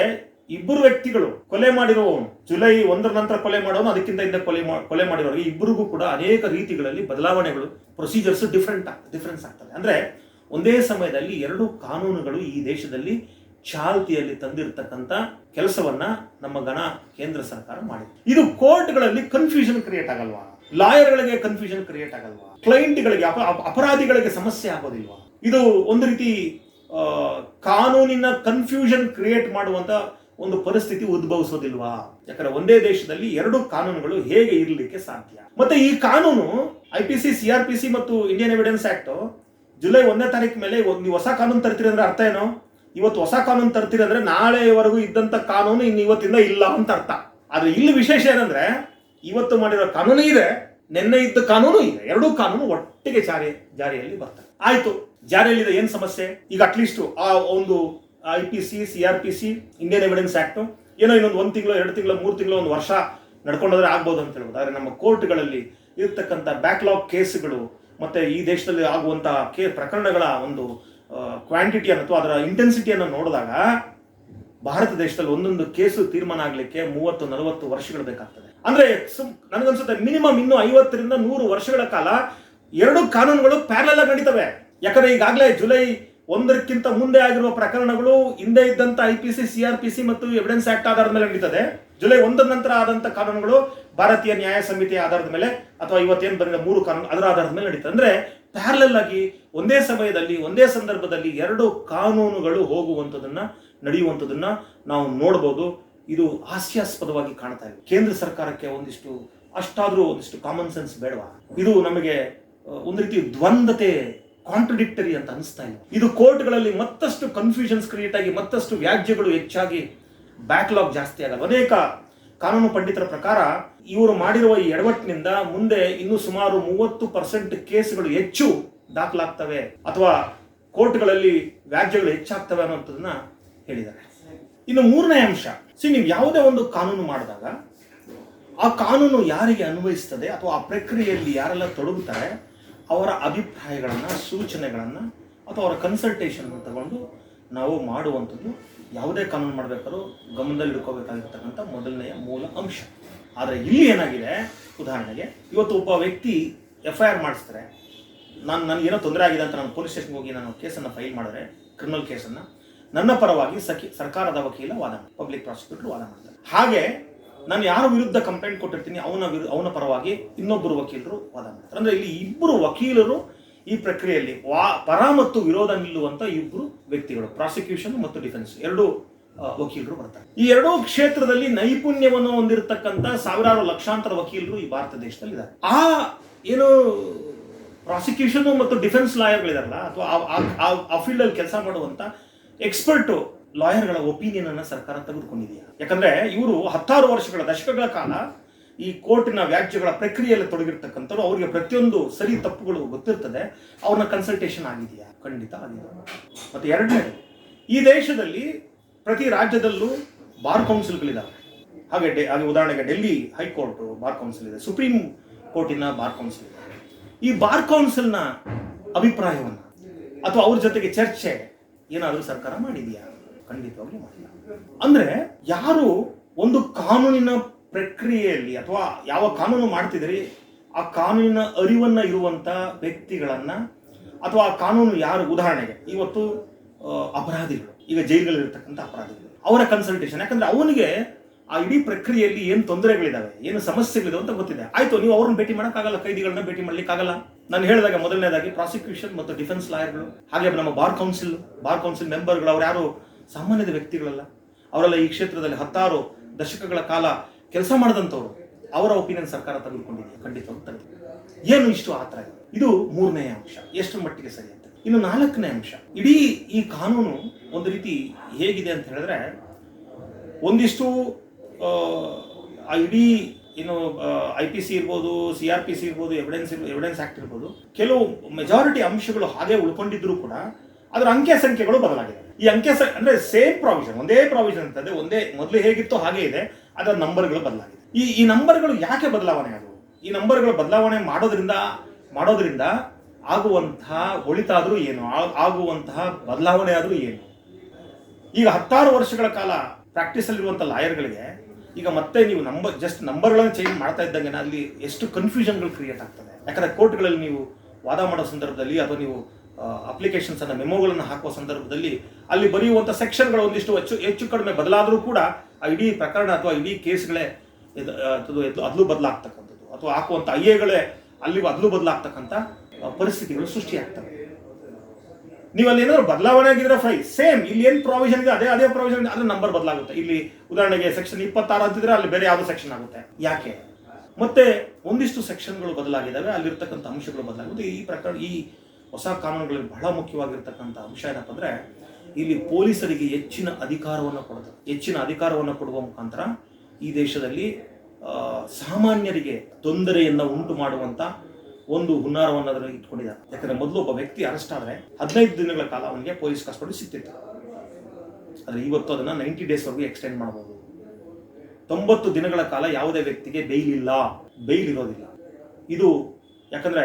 ಇಬ್ಬರು ವ್ಯಕ್ತಿಗಳು ಕೊಲೆ ಮಾಡಿರುವವನು ಜುಲೈ ಒಂದರ ನಂತರ ಕೊಲೆ ಮಾಡೋನು, ಅದಕ್ಕಿಂತ ಹಿಂದೆ ಕೊಲೆ ಕೊಲೆ ಮಾಡಿರೋರು ಇಬ್ಬರಿಗೂ ಕೂಡ ಅನೇಕ ರೀತಿಗಳಲ್ಲಿ ಬದಲಾವಣೆಗಳು ಪ್ರೊಸೀಜರ್ಸ್ ಡಿಫ್ರೆಂಟ್ ಡಿಫ್ರೆನ್ಸ್ ಆಗ್ತದೆ. ಅಂದ್ರೆ ಒಂದೇ ಸಮಯದಲ್ಲಿ ಎರಡು ಕಾನೂನುಗಳು ಈ ದೇಶದಲ್ಲಿ ಚಾಲ್ತಿಯಲ್ಲಿ ತಂದಿರತಕ್ಕಂತ ಕೆಲಸವನ್ನ ನಮ್ಮ ಗಣ, ಕೇಂದ್ರ ಸರ್ಕಾರ ಮಾಡಿದೆ ಇದು ಕೋರ್ಟ್ಗಳಲ್ಲಿ ಕನ್ಫ್ಯೂಷನ್ ಕ್ರಿಯೇಟ್ ಆಗಲ್ವಾ? ಲಾಯರ್ಗಳಿಗೆ ಕನ್ಫ್ಯೂಷನ್ ಕ್ರಿಯೇಟ್ ಆಗಲ್ವಾ? ಕ್ಲೈಂಟ್ಗಳಿಗೆ ಅಪ, ಅಪ- ಅಪರಾಧಿಗಳಿಗೆ ಸಮಸ್ಯೆ ಆಗೋದಿಲ್ವಾ? ಇದು ಒಂದು ರೀತಿ ಕಾನೂನಿನ ಕನ್ಫ್ಯೂಷನ್ ಕ್ರಿಯೇಟ್ ಮಾಡುವಂತ ಒಂದು ಪರಿಸ್ಥಿತಿ ಉದ್ಭವಿಸೋದಿಲ್ವಾ? ಯಾಕಂದ್ರೆ ಒಂದೇ ದೇಶದಲ್ಲಿ ಎರಡು ಕಾನೂನುಗಳು ಹೇಗೆ ಇರಲಿಕ್ಕೆ ಸಾಧ್ಯ? ಮತ್ತೆ ಈ ಕಾನೂನು I P C C R P C ಮತ್ತು ಇಂಡಿಯನ್ ಎವಿಡೆನ್ಸ್ ಆಕ್ಟ್ ಜುಲೈ ಒಂದನೇ ತಾರೀಕು ಮೇಲೆ ನೀವು ಹೊಸ ಕಾನೂನು ತರ್ತೀರಿ ಅಂದ್ರೆ ಅರ್ಥ ಏನು? ಇವತ್ತು ಹೊಸ ಕಾನೂನು ತರ್ತೀರಿ ಅಂದ್ರೆ ನಾಳೆವರೆಗೂ ಇದ್ದಂತ ಕಾನೂನು ಇನ್ನು ಇವತ್ತಿಂದ ಇಲ್ಲ ಅಂತ ಅರ್ಥ. ಆದ್ರೆ ಇಲ್ಲಿ ವಿಶೇಷ ಏನಂದ್ರೆ, ಇವತ್ತು ಮಾಡಿರೋ ಕಾನೂನು ಇದೆ, ನಿನ್ನೆ ಇದ್ದ ಕಾನೂನು ಇದೆ. ಎರಡೂ ಕಾನೂನು ಒಟ್ಟಿಗೆ ಜಾರಿ ಜಾರಿಯಲ್ಲಿ ಬರ್ತವೆ. ಆಯ್ತು, ಜಾರಿಯಲ್ಲಿದೆ ಏನ್ ಸಮಸ್ಯೆ? ಈಗ ಅಟ್ಲೀಸ್ಟ್ ಆ ಒಂದು I P C C R P C Indian evidence act ಏನೋ ಇನ್ನೊಂದು ಒಂದು ತಿಂಗಳು, ಎರಡು ತಿಂಗಳು, ಮೂರು ತಿಂಗಳು, ಒಂದು ವರ್ಷ ನಡ್ಕೊಂಡೋದ್ರೆ ಆಗ್ಬೋದು ಅಂತ ಹೇಳ್ಬೋದು. ಆದರೆ ನಮ್ಮ ಕೋರ್ಟ್ಗಳಲ್ಲಿ ಇರತಕ್ಕಂಥ ಬ್ಯಾಕ್ಲಾಗ್ ಕೇಸ್ಗಳು ಮತ್ತೆ ಈ ದೇಶದಲ್ಲಿ ಆಗುವಂಥ ಕೇ ಪ್ರಕರಣಗಳ ಒಂದು ಕ್ವಾಂಟಿಟಿಯನ್ನು ಅಥವಾ ಅದರ ಇಂಟೆನ್ಸಿಟಿಯನ್ನು ನೋಡಿದಾಗ ಭಾರತ ದೇಶದಲ್ಲಿ ಒಂದೊಂದು ಕೇಸು ತೀರ್ಮಾನ ಆಗಲಿಕ್ಕೆ ಮೂವತ್ತು, ನಲವತ್ತು ವರ್ಷಗಳು ಬೇಕಾಗ್ತದೆ. ಅಂದ್ರೆ ಸುಮ್ ನನಗನ್ಸುತ್ತೆ ಮಿನಿಮಮ್ ಇನ್ನು ಐವತ್ತರಿಂದ ನೂರು ವರ್ಷಗಳ ಕಾಲ ಎರಡು ಕಾನೂನುಗಳು ಪ್ಯಾರಲ್ ನಡೀತವೆ. ಯಾಕಂದ್ರೆ ಈಗಾಗಲೇ ಜುಲೈ ಒಂದಕ್ಕಿಂತ ಮುಂದೆ ಆಗಿರುವ ಪ್ರಕರಣಗಳು ಹಿಂದೆ ಇದ್ದಂತ I P C C R P C ಮತ್ತು ಎವಿಡೆನ್ಸ್ ಆಕ್ಟ್ ಆಧಾರದ ಮೇಲೆ ನಡೀತದೆ. ಜುಲೈ ಒಂದರ ನಂತರ ಆದಂತ ಕಾನೂನುಗಳು ಭಾರತೀಯ ನ್ಯಾಯ ಸಮಿತಿಯ ಆಧಾರದ ಮೇಲೆ ಅಥವಾ ಇವತ್ತೇನು ಬಂದಿದೆ ಮೂರು ಕಾನೂನು ಅದರ ಆಧಾರದ ಮೇಲೆ ನಡೀತದೆ. ಅಂದ್ರೆ ಪ್ಯಾರಲಲ್ ಆಗಿ ಒಂದೇ ಸಮಯದಲ್ಲಿ, ಒಂದೇ ಸಂದರ್ಭದಲ್ಲಿ ಎರಡು ಕಾನೂನುಗಳು ಹೋಗುವಂಥದನ್ನ, ನಡೆಯುವಂಥದನ್ನ ನಾವು ನೋಡ್ಬೋದು. ಇದು ಹಾಸ್ಯಾಸ್ಪದವಾಗಿ ಕಾಣ್ತಾ ಇದೆ. ಕೇಂದ್ರ ಸರ್ಕಾರಕ್ಕೆ ಒಂದಿಷ್ಟು, ಅಷ್ಟಾದರೂ ಒಂದಿಷ್ಟು ಕಾಮನ್ ಸೆನ್ಸ್ ಬೇಡವಾ? ಇದು ನಮಗೆ ಒಂದು ರೀತಿ ದ್ವಂದ್ವತೆ ಕಾಂಟ್ರಡಿಕ್ಟರಿ ಅಂತ ಅನಿಸ್ತಾ ಇಲ್ಲ. ಇದು ಕೋರ್ಟ್ಗಳಲ್ಲಿ ಮತ್ತಷ್ಟು ಕನ್ಫ್ಯೂಷನ್ಸ್ ಕ್ರಿಯೇಟ್ ಆಗಿ ಮತ್ತಷ್ಟು ವ್ಯಾಜ್ಯಗಳು ಹೆಚ್ಚಾಗಿ ಬ್ಯಾಕ್ಲಾಗ್ ಜಾಸ್ತಿ ಆಗಲ್ಲ ಅನೇಕ ಕಾನೂನು ಪಂಡಿತರ ಪ್ರಕಾರ ಇವರು ಮಾಡಿರುವ ಈ ಎಡವಟ್ಟಿನಿಂದ ಮುಂದೆ ಇನ್ನು ಸುಮಾರು ಮೂವತ್ತು ಪರ್ಸೆಂಟ್ ಕೇಸ್ಗಳು ಹೆಚ್ಚು ದಾಖಲಾಗ್ತವೆ ಅಥವಾ ಕೋರ್ಟ್ಗಳಲ್ಲಿ ವ್ಯಾಜ್ಯಗಳು ಹೆಚ್ಚಾಗ್ತವೆ ಅನ್ನೋಂಥದ್ದನ್ನ ಹೇಳಿದ್ದಾರೆ. ಇನ್ನು ಮೂರನೇ ಅಂಶ ಸಿ ನೀವು ಯಾವುದೇ ಒಂದು ಕಾನೂನು ಮಾಡಿದಾಗ ಆ ಕಾನೂನು ಯಾರಿಗೆ ಅನ್ವಯಿಸ್ತದೆ ಅಥವಾ ಆ ಪ್ರಕ್ರಿಯೆಯಲ್ಲಿ ಯಾರೆಲ್ಲ ತೊಡಗುತ್ತಾರೆ ಅವರ ಅಭಿಪ್ರಾಯಗಳನ್ನು, ಸೂಚನೆಗಳನ್ನು ಅಥವಾ ಅವರ ಕನ್ಸಲ್ಟೇಷನ್ ತಗೊಂಡು ನಾವು ಮಾಡುವಂಥದ್ದು ಯಾವುದೇ ಕಾನೂನು ಮಾಡಬೇಕಾದ್ರೂ ಗಮನದಲ್ಲಿ ಇಟ್ಕೋಬೇಕಾಗಿರ್ತಕ್ಕಂಥ ಮೊದಲನೆಯ ಮೂಲ ಅಂಶ. ಆದರೆ ಇಲ್ಲಿ ಏನಾಗಿದೆ? ಉದಾಹರಣೆಗೆ ಇವತ್ತು ಒಬ್ಬ ವ್ಯಕ್ತಿ ಎಫ್ ಐ ಆರ್ ಮಾಡಿಸ್ತಾರೆ. ನಾನು ನನಗೇನೋ ತೊಂದರೆ ಆಗಿದೆ ಅಂತ ನಾನು ಪೊಲೀಸ್ ಸ್ಟೇಷನ್ಗೆ ಹೋಗಿ ನಾನು ಕೇಸನ್ನು ಫೈಲ್ ಮಾಡಿದ್ರೆ ಕ್ರಿಮಿನಲ್ ಕೇಸನ್ನು, ನನ್ನ ಪರವಾಗಿ ಸಖಿ ಸರ್ಕಾರದ ವಕೀಲ ವಾದ ಪಬ್ಲಿಕ್ ಪ್ರಾಸಿಕ್ಯೂಟರ್ ವಾದ ಮಾಡ್ತಾರೆ. ಹಾಗೆ ನಾನು ಯಾರ ವಿರುದ್ಧ ಕಂಪ್ಲೇಂಟ್ ಕೊಟ್ಟಿರ್ತೀನಿ, ಅವನ ವಿರು, ಅವನ ಪರವಾಗಿ ಇನ್ನೊಬ್ಬರು ವಕೀಲರು ವಾದ ಮಾಡ್ತಾರೆ. ಅಂದ್ರೆ ಇಲ್ಲಿ ಇಬ್ಬರು ವಕೀಲರು ಈ ಪ್ರಕ್ರಿಯೆಯಲ್ಲಿ ವಾ, ಪರ ಮತ್ತು ವಿರೋಧ ನಿಲ್ಲುವಂತ ಇಬ್ಬರು ವ್ಯಕ್ತಿಗಳು ಪ್ರಾಸಿಕ್ಯೂಷನ್ ಮತ್ತು ಡಿಫೆನ್ಸ್ ಎರಡು ವಕೀಲರು ಬರ್ತಾರೆ. ಈ ಎರಡೂ ಕ್ಷೇತ್ರದಲ್ಲಿ ನೈಪುಣ್ಯವನ್ನು ಹೊಂದಿರತಕ್ಕಂತ ಸಾವಿರಾರು ಲಕ್ಷಾಂತರ ವಕೀಲರು ಈ ಭಾರತ ದೇಶದಲ್ಲಿ ಇದ್ದಾರೆ ಆ, ಏನು ಪ್ರಾಸಿಕ್ಯೂಷನ್ ಮತ್ತು ಡಿಫೆನ್ಸ್ ಲಾಯರ್ಗಳಿದಾರಲ್ಲ ಅಥವಾ ಆ ಫೀಲ್ಡ್ ಅಲ್ಲಿ ಕೆಲಸ ಮಾಡುವಂತ ಎಕ್ಸ್ಪರ್ಟ್ ಲಾಯರ್ಗಳ ಒಪಿನಿಯನ್ ಅನ್ನ ಸರ್ಕಾರ ತೆಗೆದುಕೊಂಡಿದೆಯಾ? ಯಾಕಂದ್ರೆ ಇವರು ಹತ್ತಾರು ವರ್ಷಗಳ, ದಶಕಗಳ ಕಾಲ ಈ ಕೋರ್ಟಿನ ವ್ಯಾಜ್ಯಗಳ ಪ್ರಕ್ರಿಯೆಯಲ್ಲಿ ತೊಡಗಿರ್ತಕ್ಕಂಥವ್ರು, ಅವರಿಗೆ ಪ್ರತಿಯೊಂದು ಸರಿ ತಪ್ಪುಗಳು ಗೊತ್ತಿರ್ತದೆ, ಅವ್ರನ್ನ ಕನ್ಸಲ್ಟೇಷನ್ ಆಗಿದೆಯಾ? ಖಂಡಿತ ಆಗಿದೆ ಮತ್ತೆ ಎರಡನೇ ಈ ದೇಶದಲ್ಲಿ ಪ್ರತಿ ರಾಜ್ಯದಲ್ಲೂ ಬಾರ್ ಕೌನ್ಸಿಲ್ಗಳಿದಾವೆ. ಹಾಗೆ ಡೆ, ಹಾಗೆ ಉದಾಹರಣೆಗೆ Delhi high court bar council ಇದೆ, ಸುಪ್ರೀಂ ಕೋರ್ಟಿನ ಬಾರ್ ಕೌನ್ಸಿಲ್ ಇದೆ. ಈ ಬಾರ್ ಕೌನ್ಸಿಲ್ನ ಅಭಿಪ್ರಾಯವನ್ನು, ಅಥವಾ ಅವ್ರ ಜೊತೆಗೆ ಚರ್ಚೆ ಏನಾದರೂ ಸರ್ಕಾರ ಮಾಡಿದೆಯಾ? ಖಂಡಿತವಾಗ್ಲೂ ಮಾಡಿಲ್ಲ ಅಂದ್ರೆ ಯಾರು ಒಂದು ಕಾನೂನಿನ ಪ್ರಕ್ರಿಯೆಯಲ್ಲಿ ಅಥವಾ ಯಾವ ಕಾನೂನು ಮಾಡ್ತಿದ್ರಿ, ಆ ಕಾನೂನಿನ ಅರಿವನ್ನ ಇರುವಂತ ವ್ಯಕ್ತಿಗಳನ್ನ ಅಥವಾ ಆ ಕಾನೂನು ಯಾರು, ಉದಾಹರಣೆಗೆ ಇವತ್ತು ಅಪರಾಧಿಗಳು, ಈಗ ಜೈಲ್ಗಳಲ್ಲಿರ್ತಕ್ಕಂಥ ಅಪರಾಧಿಗಳು, ಅವರ ಕನ್ಸಲ್ಟೇಷನ್ ಯಾಕಂದ್ರೆ ಅವನಿಗೆ ಆ ಇಡೀ ಪ್ರಕ್ರಿಯೆಯಲ್ಲಿ ಏನು ತೊಂದರೆಗಳಿದಾವೆ, ಏನು ಸಮಸ್ಯೆಗಳಿದಾವೆ ಅಂತ ಗೊತ್ತಿದೆ. ಆಯ್ತು, ನೀವು ಅವ್ರನ್ನ ಭೇಟಿ ಮಾಡೋಕ್ಕಾಗಲ್ಲ, ಕೈದಿಗಳನ್ನ ಭೇಟಿ ಮಾಡ್ಲಿಕ್ಕಾಗಲ್ಲ. ನಾನು ಹೇಳಿದಾಗ ಮೊದಲನೇದಾಗಿ ಪ್ರಾಸಿಕ್ಯೂಷನ್ ಮತ್ತು ಡಿಫೆನ್ಸ್ ಲಾಯರ್ಗಳು ಹಾಗೆ ನಮ್ಮ ಬಾರ್ ಕೌನ್ಸಿಲ್ ಬಾರ್ ಕೌನ್ಸಿಲ್ ಮೆಂಬರ್ಗಳು ಅವ್ರು ಯಾರು ಸಾಮಾನ್ಯದ ವ್ಯಕ್ತಿಗಳಲ್ಲ. ಅವರೆಲ್ಲ ಈ ಕ್ಷೇತ್ರದಲ್ಲಿ ಹತ್ತಾರು ದಶಕಗಳ ಕಾಲ ಕೆಲಸ ಮಾಡಿದಂಥವ್ರು. ಅವರ ಒಪಿನಿಯನ್ ಸರ್ಕಾರ ತೆಗೆದುಕೊಂಡಿದೆ ತೆಗೆದು ಏನು ಇಷ್ಟು ಆತರ? ಇದೆ ಮೂರನೇ ಅಂಶ. ಎಷ್ಟು ಮಟ್ಟಿಗೆ ಸರಿ ಅಂತ. ಇನ್ನು ನಾಲ್ಕನೇ ಅಂಶ. ಇಡೀ ಈ ಕಾನೂನು ಒಂದು ರೀತಿ ಹೇಗಿದೆ ಅಂತ ಹೇಳಿದ್ರೆ, ಒಂದಿಷ್ಟು, ಆ ಇಡೀ ಏನು ಐ ಪಿ ಸಿ ಇರ್ಬೋದು ಸಿ ಆರ್ ಪಿ ಸಿ ಇರ್ಬೋದು ಎವಿಡೆನ್ಸ್ ಎವಿಡೆನ್ಸ್ ಆಕ್ಟ್ ಇರ್ಬೋದು, ಕೆಲವು ಮೆಜಾರಿಟಿ ಅಂಶಗಳು ಹಾಗೆ ಉಳ್ಕೊಂಡಿದ್ರು ಕೂಡ ಅದರ ಅಂಕೆ ಸಂಖ್ಯೆಗಳು ಬದಲಾಗಿದೆ. ಈ ಅಂಕೆ ಅಂದ್ರೆ ಸೇಮ್ ಪ್ರಾವಿಷನ್ ಒಂದೇ ಪ್ರಾವಿಷನ್ ಅಂತಂದ್ರೆ ಒಂದೇ, ಮೊದಲು ಹೇಗಿತ್ತು ಹಾಗೆ ಇದೆ, ಅದರ ನಂಬರ್ಗಳು ಬದಲಾಗಿದೆ. ಈ ಈ ನಂಬರ್ಗಳು ಯಾಕೆ ಬದಲಾವಣೆ ಆದವು? ಈ ನಂಬರ್ಗಳು ಬದಲಾವಣೆ ಮಾಡೋದ್ರಿಂದ ಮಾಡೋದ್ರಿಂದ ಆಗುವಂತಹ ಒಳಿತಾದರೂ ಏನು? ಆಗುವಂತಹ ಬದಲಾವಣೆ ಆದ್ರೂ ಏನು? ಈಗ ಹತ್ತಾರು ವರ್ಷಗಳ ಕಾಲ ಪ್ರಾಕ್ಟೀಸ್ ಲಾಯರ್ ಲಾಯರ್ಗಳಿಗೆ ಈಗ ಮತ್ತೆ ನೀವು ನಂಬರ್ ಜಸ್ಟ್ ನಂಬರ್ಗಳನ್ನು ಚೇಂಜ್ ಮಾಡ್ತಾ ಇದ್ದಂಗೆ ಅಲ್ಲಿ ಎಷ್ಟು ಕನ್ಫ್ಯೂಷನ್ಗಳು ಕ್ರಿಯೇಟ್ ಆಗ್ತದೆ. ಯಾಕಂದ್ರೆ ಕೋರ್ಟ್ಗಳಲ್ಲಿ ನೀವು ವಾದ ಮಾಡೋ ಸಂದರ್ಭದಲ್ಲಿ ಅಥವಾ ನೀವು ಅಪ್ಲಿಕೇಶನ್ಸ್ ಅನ್ನ ಮೆಮೋಗಳನ್ನು ಹಾಕುವ ಸಂದರ್ಭದಲ್ಲಿ ಅಲ್ಲಿ ಬರೆಯುವಂತ ಸೆಕ್ಷನ್ಗಳು ಒಂದಿಷ್ಟು ಹೆಚ್ಚು ಹೆಚ್ಚು ಕಡಿಮೆ ಬದಲಾದರೂ ಕೂಡ ಆ ಇಡೀ ಪ್ರಕರಣ ಅಥವಾ ಇಡೀ ಕೇಸ್ಗಳೇ ಅದ್ಲು ಬದಲಾಗ್ತಕ್ಕಂಥದ್ದು ಅಥವಾ ಹಾಕುವಂತ ಐ ಎಗಳೇ ಅಲ್ಲಿ ಅದ್ಲು ಬದಲಾಗ್ತಕ್ಕಂಥ ಪರಿಸ್ಥಿತಿಗಳು ಸೃಷ್ಟಿಯಾಗ್ತವೆ. ನೀವು ಅಲ್ಲಿ ಏನಾದ್ರು ಬದಲಾವಣೆ ಆಗಿದ್ರೆ ಫೈ ಸೇಮ್ ಇಲ್ಲಿ ಏನು ಪ್ರಾವಿಷನ್ ಇದೆ, ಅದೇ ಅದೇ ಪ್ರಾವಿಷನ್ ಅದ್ರ ನಂಬರ್ ಬದಲಾಗುತ್ತೆ. ಇಲ್ಲಿ ಉದಾಹರಣೆಗೆ ಸೆಕ್ಷನ್ ಇಪ್ಪತ್ತಾರು ಅಂತಿದ್ರೆ ಅಲ್ಲಿ ಬೇರೆ ಯಾವ್ದು ಸೆಕ್ಷನ್ ಆಗುತ್ತೆ. ಯಾಕೆ? ಮತ್ತೆ ಒಂದಿಷ್ಟು ಸೆಕ್ಷನ್ಗಳು ಬದಲಾಗಿದ್ದಾವೆ, ಅಲ್ಲಿರ್ತಕ್ಕಂಥ ಅಂಶಗಳು ಬದಲಾಗುತ್ತೆ ಈ ಪ್ರಕರಣ, ಈ ಹೊಸ ಕಾನೂನುಗಳಲ್ಲಿ ಬಹಳ ಮುಖ್ಯವಾಗಿರ್ತಕ್ಕಂಥ ಅಂಶ ಏನಪ್ಪ ಅಂದರೆ, ಇಲ್ಲಿ ಪೊಲೀಸರಿಗೆ ಹೆಚ್ಚಿನ ಅಧಿಕಾರವನ್ನು ಕೊಡೋದು. ಹೆಚ್ಚಿನ ಅಧಿಕಾರವನ್ನು ಕೊಡುವ ಮುಖಾಂತರ ಈ ದೇಶದಲ್ಲಿ ಸಾಮಾನ್ಯರಿಗೆ ತೊಂದರೆಯನ್ನ ಉಂಟು ಮಾಡುವಂತ ಒಂದು ಹುನ್ನಾರವನ್ನು ಅದರಲ್ಲಿ ಇಟ್ಕೊಂಡಿದ್ದಾರೆ. ಯಾಕಂದ್ರೆ ಮೊದಲು ಒಬ್ಬ ವ್ಯಕ್ತಿ ಅರೆಸ್ಟ್ ಆದ್ರೆ ಹದಿನೈದು ದಿನಗಳ ಕಾಲ ಅವನಿಗೆ ಪೊಲೀಸ್ ಕಸ್ಟಡಿ ಸಿಕ್ತಿತ್ತು. ಆದರೆ ಇವತ್ತು ಅದನ್ನ ನೈಂಟಿ ಡೇಸ್ ವರೆಗೂ ಎಕ್ಸ್ಟೆಂಡ್ ಮಾಡಬಹುದು. ತೊಂಬತ್ತು ದಿನಗಳ ಕಾಲ ಯಾವುದೇ ವ್ಯಕ್ತಿಗೆ ಬೈಲ್ ಇಲ್ಲ. ಇರೋದಿಲ್ಲ. ಇದು ಯಾಕಂದ್ರೆ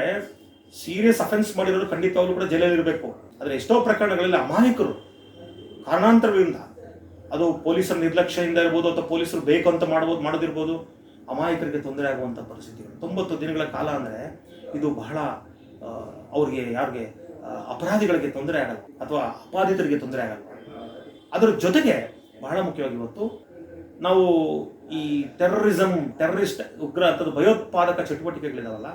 ಸೀರಿಯಸ್ ಅಫೆನ್ಸ್ ಮಾಡಿರೋರು ಖಂಡಿತವಾಗ್ಲೂ ಕೂಡ ಜೈಲಲ್ಲಿ ಇರಬೇಕು. ಆದರೆ ಎಷ್ಟೋ ಪ್ರಕರಣಗಳಲ್ಲಿ ಅಮಾಯಕರು ಕಾರಣಾಂತರಗಳಿಂದ ಅದು ಪೊಲೀಸರ ನಿರ್ಲಕ್ಷ್ಯದಿಂದ ಇರ್ಬೋದು ಅಥವಾ ಪೊಲೀಸರು ಬೇಕು ಅಂತ ಮಾಡ್ಬೋದು, ಮಾಡೋದಿರ್ಬೋದು, ಅಮಾಯಕರಿಗೆ ತೊಂದರೆ ಆಗುವಂಥ ಪರಿಸ್ಥಿತಿಗಳು ತೊಂಬತ್ತು ದಿನಗಳ ಕಾಲ ಅಂದರೆ ಇದು ಬಹಳ ಅವ್ರಿಗೆ ಯಾರಿಗೆ ಅಪರಾಧಿಗಳಿಗೆ ತೊಂದರೆ ಆಗಲ್ಲ ಅಥವಾ ಅಪಾದಿತರಿಗೆ ತೊಂದರೆ ಆಗಲ್ಲ. ಅದರ ಜೊತೆಗೆ ಬಹಳ ಮುಖ್ಯವಾಗಿ ಇವತ್ತು ನಾವು ಈ ಟೆರರಿಸಂ ಟೆರರಿಸ್ಟ್ ಉಗ್ರ ಅಥವಾ ಭಯೋತ್ಪಾದಕ ಚಟುವಟಿಕೆಗಳಿದಾವಲ್ಲ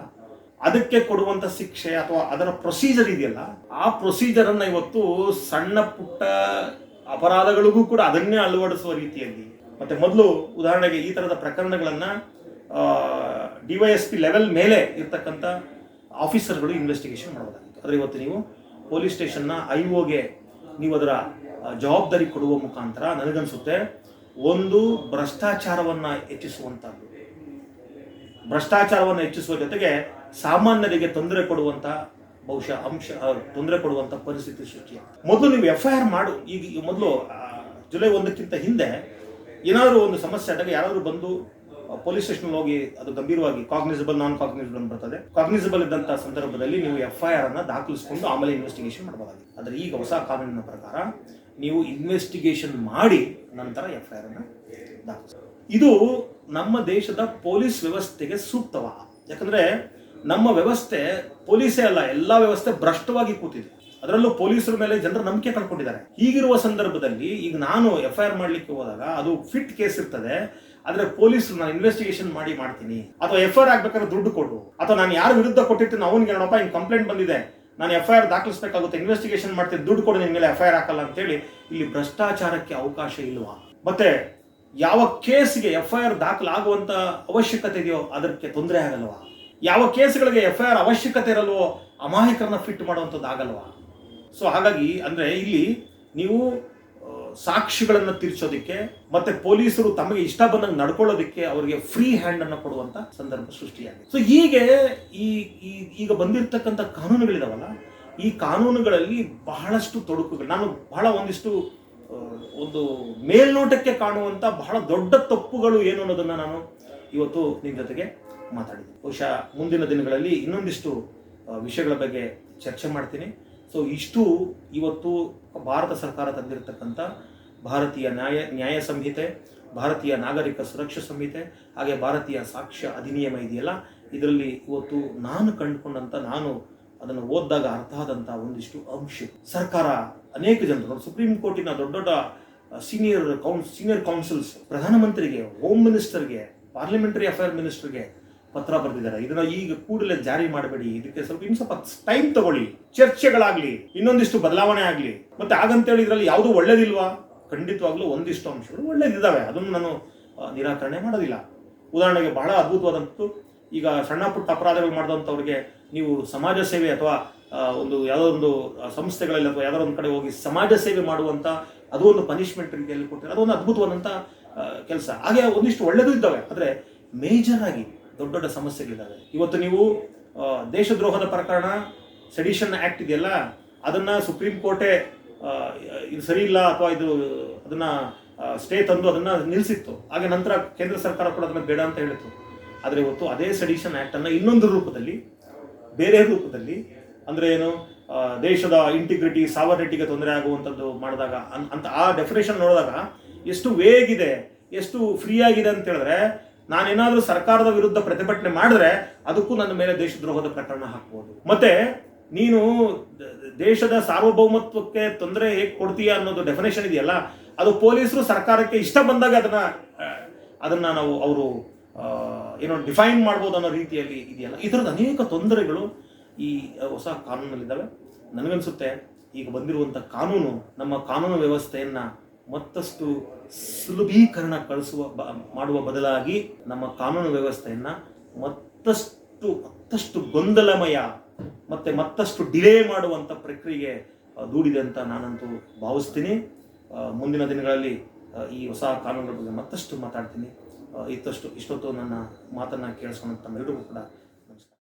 ಅದಕ್ಕೆ ಕೊಡುವಂತ ಶಿಕ್ಷೆ ಅಥವಾ ಅದರ ಪ್ರೊಸೀಜರ್ ಇದೆಯಲ್ಲ, ಆ ಪ್ರೊಸೀಜರ್ ಅನ್ನ ಇವತ್ತು ಸಣ್ಣ ಪುಟ್ಟ ಅಪರಾಧಗಳಿಗೂ ಕೂಡ ಅದನ್ನೇ ಅಳವಡಿಸುವ ರೀತಿಯಲ್ಲಿ. ಮತ್ತೆ ಮೊದಲು ಉದಾಹರಣೆಗೆ ಈ ತರದ ಪ್ರಕರಣಗಳನ್ನ ಡಿವೈಎಸ್ಪಿ ಲೆವೆಲ್ ಮೇಲೆ ಇರ್ತಕ್ಕಂಥ ಆಫೀಸರ್ಗಳು ಇನ್ವೆಸ್ಟಿಗೇಷನ್ ಮಾಡಬಹುದಾಗಿತ್ತು ಆದರೆ ಇವತ್ತು ನೀವು ಪೊಲೀಸ್ ಸ್ಟೇಷನ್ನ ಐ ಒಗೆ ನೀವು ಅದರ ಜವಾಬ್ದಾರಿ ಕೊಡುವ ಮುಖಾಂತರ ನನಗನ್ಸುತ್ತೆ, ಒಂದು ಭ್ರಷ್ಟಾಚಾರವನ್ನ ಹೆಚ್ಚಿಸುವಂತದ್ದು ಭ್ರಷ್ಟಾಚಾರವನ್ನು ಹೆಚ್ಚಿಸುವ ಜೊತೆಗೆ ಸಾಮಾನ್ಯರಿಗೆ ತೊಂದರೆ ಕೊಡುವಂತಹ ಬಹುಶಃ ಅಂಶ ತೊಂದರೆ ಕೊಡುವಂತ ಪರಿಸ್ಥಿತಿ ಸೃಷ್ಟಿಯಾಗ್ತದೆ ಮೊದಲು ನೀವು ಎಫ್ ಐ ಆರ್ ಮಾಡು. ಈಗ ಮೊದಲು ಜುಲೈ ಒಂದಕ್ಕಿಂತ ಹಿಂದೆ ಏನಾದರೂ ಒಂದು ಸಮಸ್ಯೆ ಆದಾಗ ಯಾರಾದರೂ ಬಂದು ಪೊಲೀಸ್ ಸ್ಟೇಷನ್ ಹೋಗಿ ಅದು ಗಂಭೀರವಾಗಿ ಕಾಗ್ನಿಸಬಲ್ ನಾನ್ ಕಾಗ್ನಿಸಬಲ್ ಅಂತ ಬರ್ತದೆ. ಕಾಗ್ನಿಸಬಲ್ ಇದ್ದಂತಹ ಸಂದರ್ಭದಲ್ಲಿ ನೀವು ಎಫ್ ಐ ಆರ್ ಅನ್ನ ದಾಖಲಿಸಿಕೊಂಡು ಆಮೇಲೆ ಇನ್ವೆಸ್ಟಿಗೇಷನ್ ಮಾಡಬಹುದಾಗಿದೆ ಆದರೆ ಈಗ ಹೊಸ ಕಾನೂನಿನ ಪ್ರಕಾರ ನೀವು ಇನ್ವೆಸ್ಟಿಗೇಷನ್ ಮಾಡಿ ನಂತರ ಎಫ್ ಐ ಆರ್ ಅನ್ನ ದಾಖಲಿಸ ಇದು ನಮ್ಮ ದೇಶದ ಪೊಲೀಸ್ ವ್ಯವಸ್ಥೆಗೆ ಸೂಕ್ತವ? ಯಾಕಂದ್ರೆ ನಮ್ಮ ವ್ಯವಸ್ಥೆ ಪೊಲೀಸೇ ಅಲ್ಲ, ಎಲ್ಲ ವ್ಯವಸ್ಥೆ ಭ್ರಷ್ಟವಾಗಿ ಕೂತಿದೆ. ಅದರಲ್ಲೂ ಪೊಲೀಸರ ಮೇಲೆ ಜನರು ನಂಬಿಕೆ ಕಳ್ಕೊಂಡಿದ್ದಾರೆ. ಹೀಗಿರುವ ಸಂದರ್ಭದಲ್ಲಿ ಈಗ ನಾನು ಎಫ್ ಐ ಆರ್ ಮಾಡ್ಲಿಕ್ಕೆ ಹೋದಾಗ ಅದು ಫಿಟ್ ಕೇಸ್ ಇರ್ತದೆ. ಆದ್ರೆ ಪೊಲೀಸರು ನಾನು ಇನ್ವೆಸ್ಟಿಗೇಷನ್ ಮಾಡಿ ಮಾಡ್ತೀನಿ. ಅಥವಾ ಎಫ್ ಐ ಆಗ್ಬೇಕಾದ್ರೆ ದುಡ್ಡು ಕೊಡು. ಅಥವಾ ನಾನು ಯಾರ ವಿರುದ್ಧ ಕೊಟ್ಟಿರ್ತೀನಿ ಅವನಿಗೆ ಏನಪ್ಪ ಹಿಂಗೆ ಕಂಪ್ಲೇಂಟ್ ಬಂದಿದೆ. ನಾನು ಎಫ್ ಐ ಆರ್ ದಾಖಲಿಸಬೇಕಾಗುತ್ತೆ ಇನ್ವೆಸ್ಟಿಗೇಷನ್ ಮಾಡ್ತೀನಿ, ದುಡ್ಡು ಕೊಡು ನಿನ್ ಮೇಲೆ ಎಫ್ ಐ ಆರ್ ಹಾಕಲ್ಲ ಅಂತೇಳಿ ಇಲ್ಲಿ ಭ್ರಷ್ಟಾಚಾರಕ್ಕೆ ಅವಕಾಶ ಇಲ್ವಾ? ಮತ್ತೆ ಯಾವ ಕೇಸ್ಗೆ ಎಫ್ ಐ ಆರ್ ದಾಖಲಾಗುವಂತ ಅವಶ್ಯಕತೆ ಇದೆಯೋ ಅದಕ್ಕೆ ತೊಂದರೆ ಆಗಲ್ವಾ? ಯಾವ ಕೇಸ್ಗಳಿಗೆ ಎಫ್ ಐ ಆರ್ ಅವಶ್ಯಕತೆ ಇರಲ್ವೋ ಅಮಾಯಕರನ್ನ ಫಿಟ್ ಮಾಡುವಂಥದ್ದು ಆಗಲ್ವಾ? ಸೊ ಹಾಗಾಗಿ ಅಂದರೆ ಇಲ್ಲಿ ನೀವು ಸಾಕ್ಷಿಗಳನ್ನು ತಿರ್ಚೋದಕ್ಕೆ ಮತ್ತೆ ಪೊಲೀಸರು ತಮಗೆ ಇಷ್ಟ ಬಂದಂಗೆ ನಡ್ಕೊಳ್ಳೋದಕ್ಕೆ ಅವರಿಗೆ ಫ್ರೀ ಹ್ಯಾಂಡ್ ಅನ್ನು ಕೊಡುವಂತ ಸಂದರ್ಭ ಸೃಷ್ಟಿಯಾಗಿದೆ. ಸೊ ಹೀಗೆ ಈ- ಈಗ ಬಂದಿರತಕ್ಕಂಥ ಕಾನೂನುಗಳಿದಾವಲ್ಲ, ಈ ಕಾನೂನುಗಳಲ್ಲಿ ಬಹಳಷ್ಟು ತೊಡಕುಗಳು, ನಾನು ಬಹಳ ಒಂದಿಷ್ಟು ಒಂದು ಮೇಲ್ನೋಟಕ್ಕೆ ಕಾಣುವಂತ ಬಹಳ ದೊಡ್ಡ ತಪ್ಪುಗಳು ಏನು ಅನ್ನೋದನ್ನ ನಾನು ಇವತ್ತು ನಿಮ್ಮ ಜೊತೆಗೆ ಮಾತಾಡಿದೆ. ಬಹುಶಃ ಮುಂದಿನ ದಿನಗಳಲ್ಲಿ ಇನ್ನೊಂದಿಷ್ಟು ವಿಷಯಗಳ ಬಗ್ಗೆ ಚರ್ಚೆ ಮಾಡ್ತೀನಿ. ಸೊ ಇಷ್ಟು ಇವತ್ತು ಭಾರತ ಸರ್ಕಾರ ತಂದಿರತಕ್ಕಂಥ ಭಾರತೀಯ ನ್ಯಾಯ ನ್ಯಾಯ ಸಂಹಿತೆ, ಭಾರತೀಯ ನಾಗರಿಕ ಸುರಕ್ಷಾ ಸಂಹಿತೆ, ಹಾಗೆ ಭಾರತೀಯ ಸಾಕ್ಷ್ಯ ಅಧಿನಿಯಮ ಇದೆಯಲ್ಲ, ಇದರಲ್ಲಿ ಇವತ್ತು ನಾನು ಕಂಡುಕೊಂಡಂತ ನಾನು ಅದನ್ನು ಓದಿದಾಗ ಅರ್ಥ ಆದಂಥ ಒಂದಿಷ್ಟು ಅಂಶ. ಸರ್ಕಾರ ಅನೇಕ ಜನರು ಸುಪ್ರೀಂ ಕೋರ್ಟಿನ ದೊಡ್ಡ ದೊಡ್ಡ ಸೀನಿಯರ್ ಕೌನ್ಸ್ ಸೀನಿಯರ್ ಕೌನ್ಸಿಲ್ಸ್ ಪ್ರಧಾನಮಂತ್ರಿಗೆ ಹೋಮ್ ಮಿನಿಸ್ಟರ್ಗೆ ಪಾರ್ಲಿಮೆಂಟರಿ ಅಫೇರ್ ಮಿನಿಸ್ಟರ್ಗೆ ಪತ್ರ ಬರೆದಿದ್ದಾರೆ. ಇದನ್ನ ಈಗ ಕೂಡಲೇ ಜಾರಿ ಮಾಡಬೇಡಿ. ಇದಕ್ಕೆ ಸ್ವಲ್ಪ ಇನ್ನು ಸ್ವಲ್ಪ ಟೈಮ್ ತಗೊಳ್ಳಿ. ಚರ್ಚೆಗಳಾಗ್ಲಿ, ಇನ್ನೊಂದಿಷ್ಟು ಬದಲಾವಣೆ ಆಗಲಿ. ಮತ್ತೆ ಹಾಗಂತೇಳಿ ಇದರಲ್ಲಿ ಯಾವುದು ಒಳ್ಳೇದಿಲ್ವಾ? ಖಂಡಿತವಾಗ್ಲೂ ಒಂದಿಷ್ಟು ಅಂಶಗಳು ಒಳ್ಳೇದಿದ್ದಾವೆ. ಅದನ್ನು ನಾನು ನಿರಾಕರಣೆ ಮಾಡೋದಿಲ್ಲ. ಉದಾಹರಣೆಗೆ ಬಹಳ ಅದ್ಭುತವಾದಂಥದ್ದು. ಈಗ ಸಣ್ಣ ಪುಟ್ಟ ಅಪರಾಧಗಳು ಮಾಡಿದಂಥವ್ರಿಗೆ ನೀವು ಸಮಾಜ ಸೇವೆ ಅಥವಾ ಒಂದು ಯಾವುದೋ ಒಂದು ಸಂಸ್ಥೆಗಳಲ್ಲಿ ಅಥವಾ ಯಾವ್ದಾರೋ ಒಂದು ಕಡೆ ಹೋಗಿ ಸಮಾಜ ಸೇವೆ ಮಾಡುವಂಥ, ಅದು ಒಂದು ಪನಿಷ್ಮೆಂಟ್ ರೀತಿಯಲ್ಲಿ ಕೊಟ್ಟಿದ್ದಾರೆ ಅದೊಂದು ಅದ್ಭುತವಾದಂಥ ಕೆಲಸ. ಹಾಗೆ ಒಂದಿಷ್ಟು ಒಳ್ಳೇದು ಇದ್ದಾವೆ. ಆದರೆ ಮೇಜರ್ ಆಗಿ ದೊಡ್ಡ ದೊಡ್ಡ ಸಮಸ್ಯೆಗಳಿದ್ದಾವೆ ಇವತ್ತು ನೀವು ದೇಶದ್ರೋಹದ ಪ್ರಕರಣ, ಸೆಡಿಷನ್ ಆಕ್ಟ್ ಇದೆಯಲ್ಲ, ಅದನ್ನ ಸುಪ್ರೀಂ ಕೋರ್ಟೇ ಇದು ಸರಿ ಇಲ್ಲ ಅಥವಾ ಇದು, ಅದನ್ನ ಸ್ಟೇ ತಂದು ಅದನ್ನ ನಿಲ್ಲಿಸಿತ್ತು. ಹಾಗೆ ನಂತರ ಕೇಂದ್ರ ಸರ್ಕಾರ ಕೂಡ ಅದನ್ನು ಬೇಡ ಅಂತ ಹೇಳಿತ್ತು. ಆದರೆ ಇವತ್ತು ಅದೇ ಸೆಡಿಷನ್ ಆಕ್ಟ್ ಅನ್ನ ಇನ್ನೊಂದು ರೂಪದಲ್ಲಿ, ಬೇರೆ ರೂಪದಲ್ಲಿ, ಅಂದ್ರೆ ಏನು ದೇಶದ ಇಂಟಿಗ್ರಿಟಿ ಸಾವರ್ನಿಟಿಗೆ ತೊಂದರೆ ಆಗುವಂಥದ್ದು ಮಾಡಿದಾಗ ಅಂತ ಆ ಡೆಫಿನೇಷನ್ ನೋಡಿದಾಗ, ಎಷ್ಟು ವೇಗಿದೆ ಎಷ್ಟು ಫ್ರೀ ಆಗಿದೆ ಅಂತ ಹೇಳಿದ್ರೆ ನಾನೇನಾದ್ರೂ ಸರ್ಕಾರದ ವಿರುದ್ಧ ಪ್ರತಿಭಟನೆ ಮಾಡಿದ್ರೆ ಅದಕ್ಕೂ ನನ್ನ ಮೇಲೆ ದೇಶದ್ರೋಹದ ಪ್ರಕರಣ ಹಾಕ್ಬೋದು. ಮತ್ತೆ ನೀನು ದೇಶದ ಸಾರ್ವಭೌಮತ್ವಕ್ಕೆ ತೊಂದರೆ ಹೇಗೆ ಕೊಡ್ತೀಯ ಅನ್ನೋದು ಡೆಫಿನೇಷನ್ ಇದೆಯಲ್ಲ, ಅದು ಪೊಲೀಸರು ಸರ್ಕಾರಕ್ಕೆ ಇಷ್ಟ ಬಂದಾಗ ಅದನ್ನ ಅದನ್ನ ನಾವು ಅವರು ಏನೋ ಡಿಫೈನ್ ಮಾಡ್ಬೋದು ಅನ್ನೋ ರೀತಿಯಲ್ಲಿ ಇದೆಯಲ್ಲ. ಈ ಥರದ ಅನೇಕ ತೊಂದರೆಗಳು ಈ ಹೊಸ ಕಾನೂನಲ್ಲಿದ್ದಾವೆ. ನನಗನ್ಸುತ್ತೆ ಈಗ ಬಂದಿರುವಂಥ ಕಾನೂನು ನಮ್ಮ ಕಾನೂನು ವ್ಯವಸ್ಥೆಯನ್ನ ಮತ್ತಷ್ಟು ಸುಲಭೀಕರಣ ಕಳಿಸುವ ಮಾಡುವ ಬದಲಾಗಿ ನಮ್ಮ ಕಾನೂನು ವ್ಯವಸ್ಥೆಯನ್ನ ಮತ್ತಷ್ಟು ಮತ್ತಷ್ಟು ಗೊಂದಲಮಯ ಮತ್ತೆ ಮತ್ತಷ್ಟು ಡಿಲೇ ಮಾಡುವಂತ ಪ್ರಕ್ರಿಯೆಗೆ ಆ, ದೂಡಿದೆ ಅಂತ ನಾನಂತೂ ಭಾವಿಸ್ತೀನಿ. ಮುಂದಿನ ದಿನಗಳಲ್ಲಿ ಈ ಹೊಸ ಕಾನೂನುಗಳ ಬಗ್ಗೆ ಮತ್ತಷ್ಟು ಮಾತಾಡ್ತೀನಿ. ಇತ್ತಷ್ಟು ಇಷ್ಟೊತ್ತು ನನ್ನ ಮಾತನ್ನ ಕೇಳಿಸ್ಕೊಂಡಂತ ತಮ್ಮೆಲ್ಲರಿಗೂ ಕೂಡ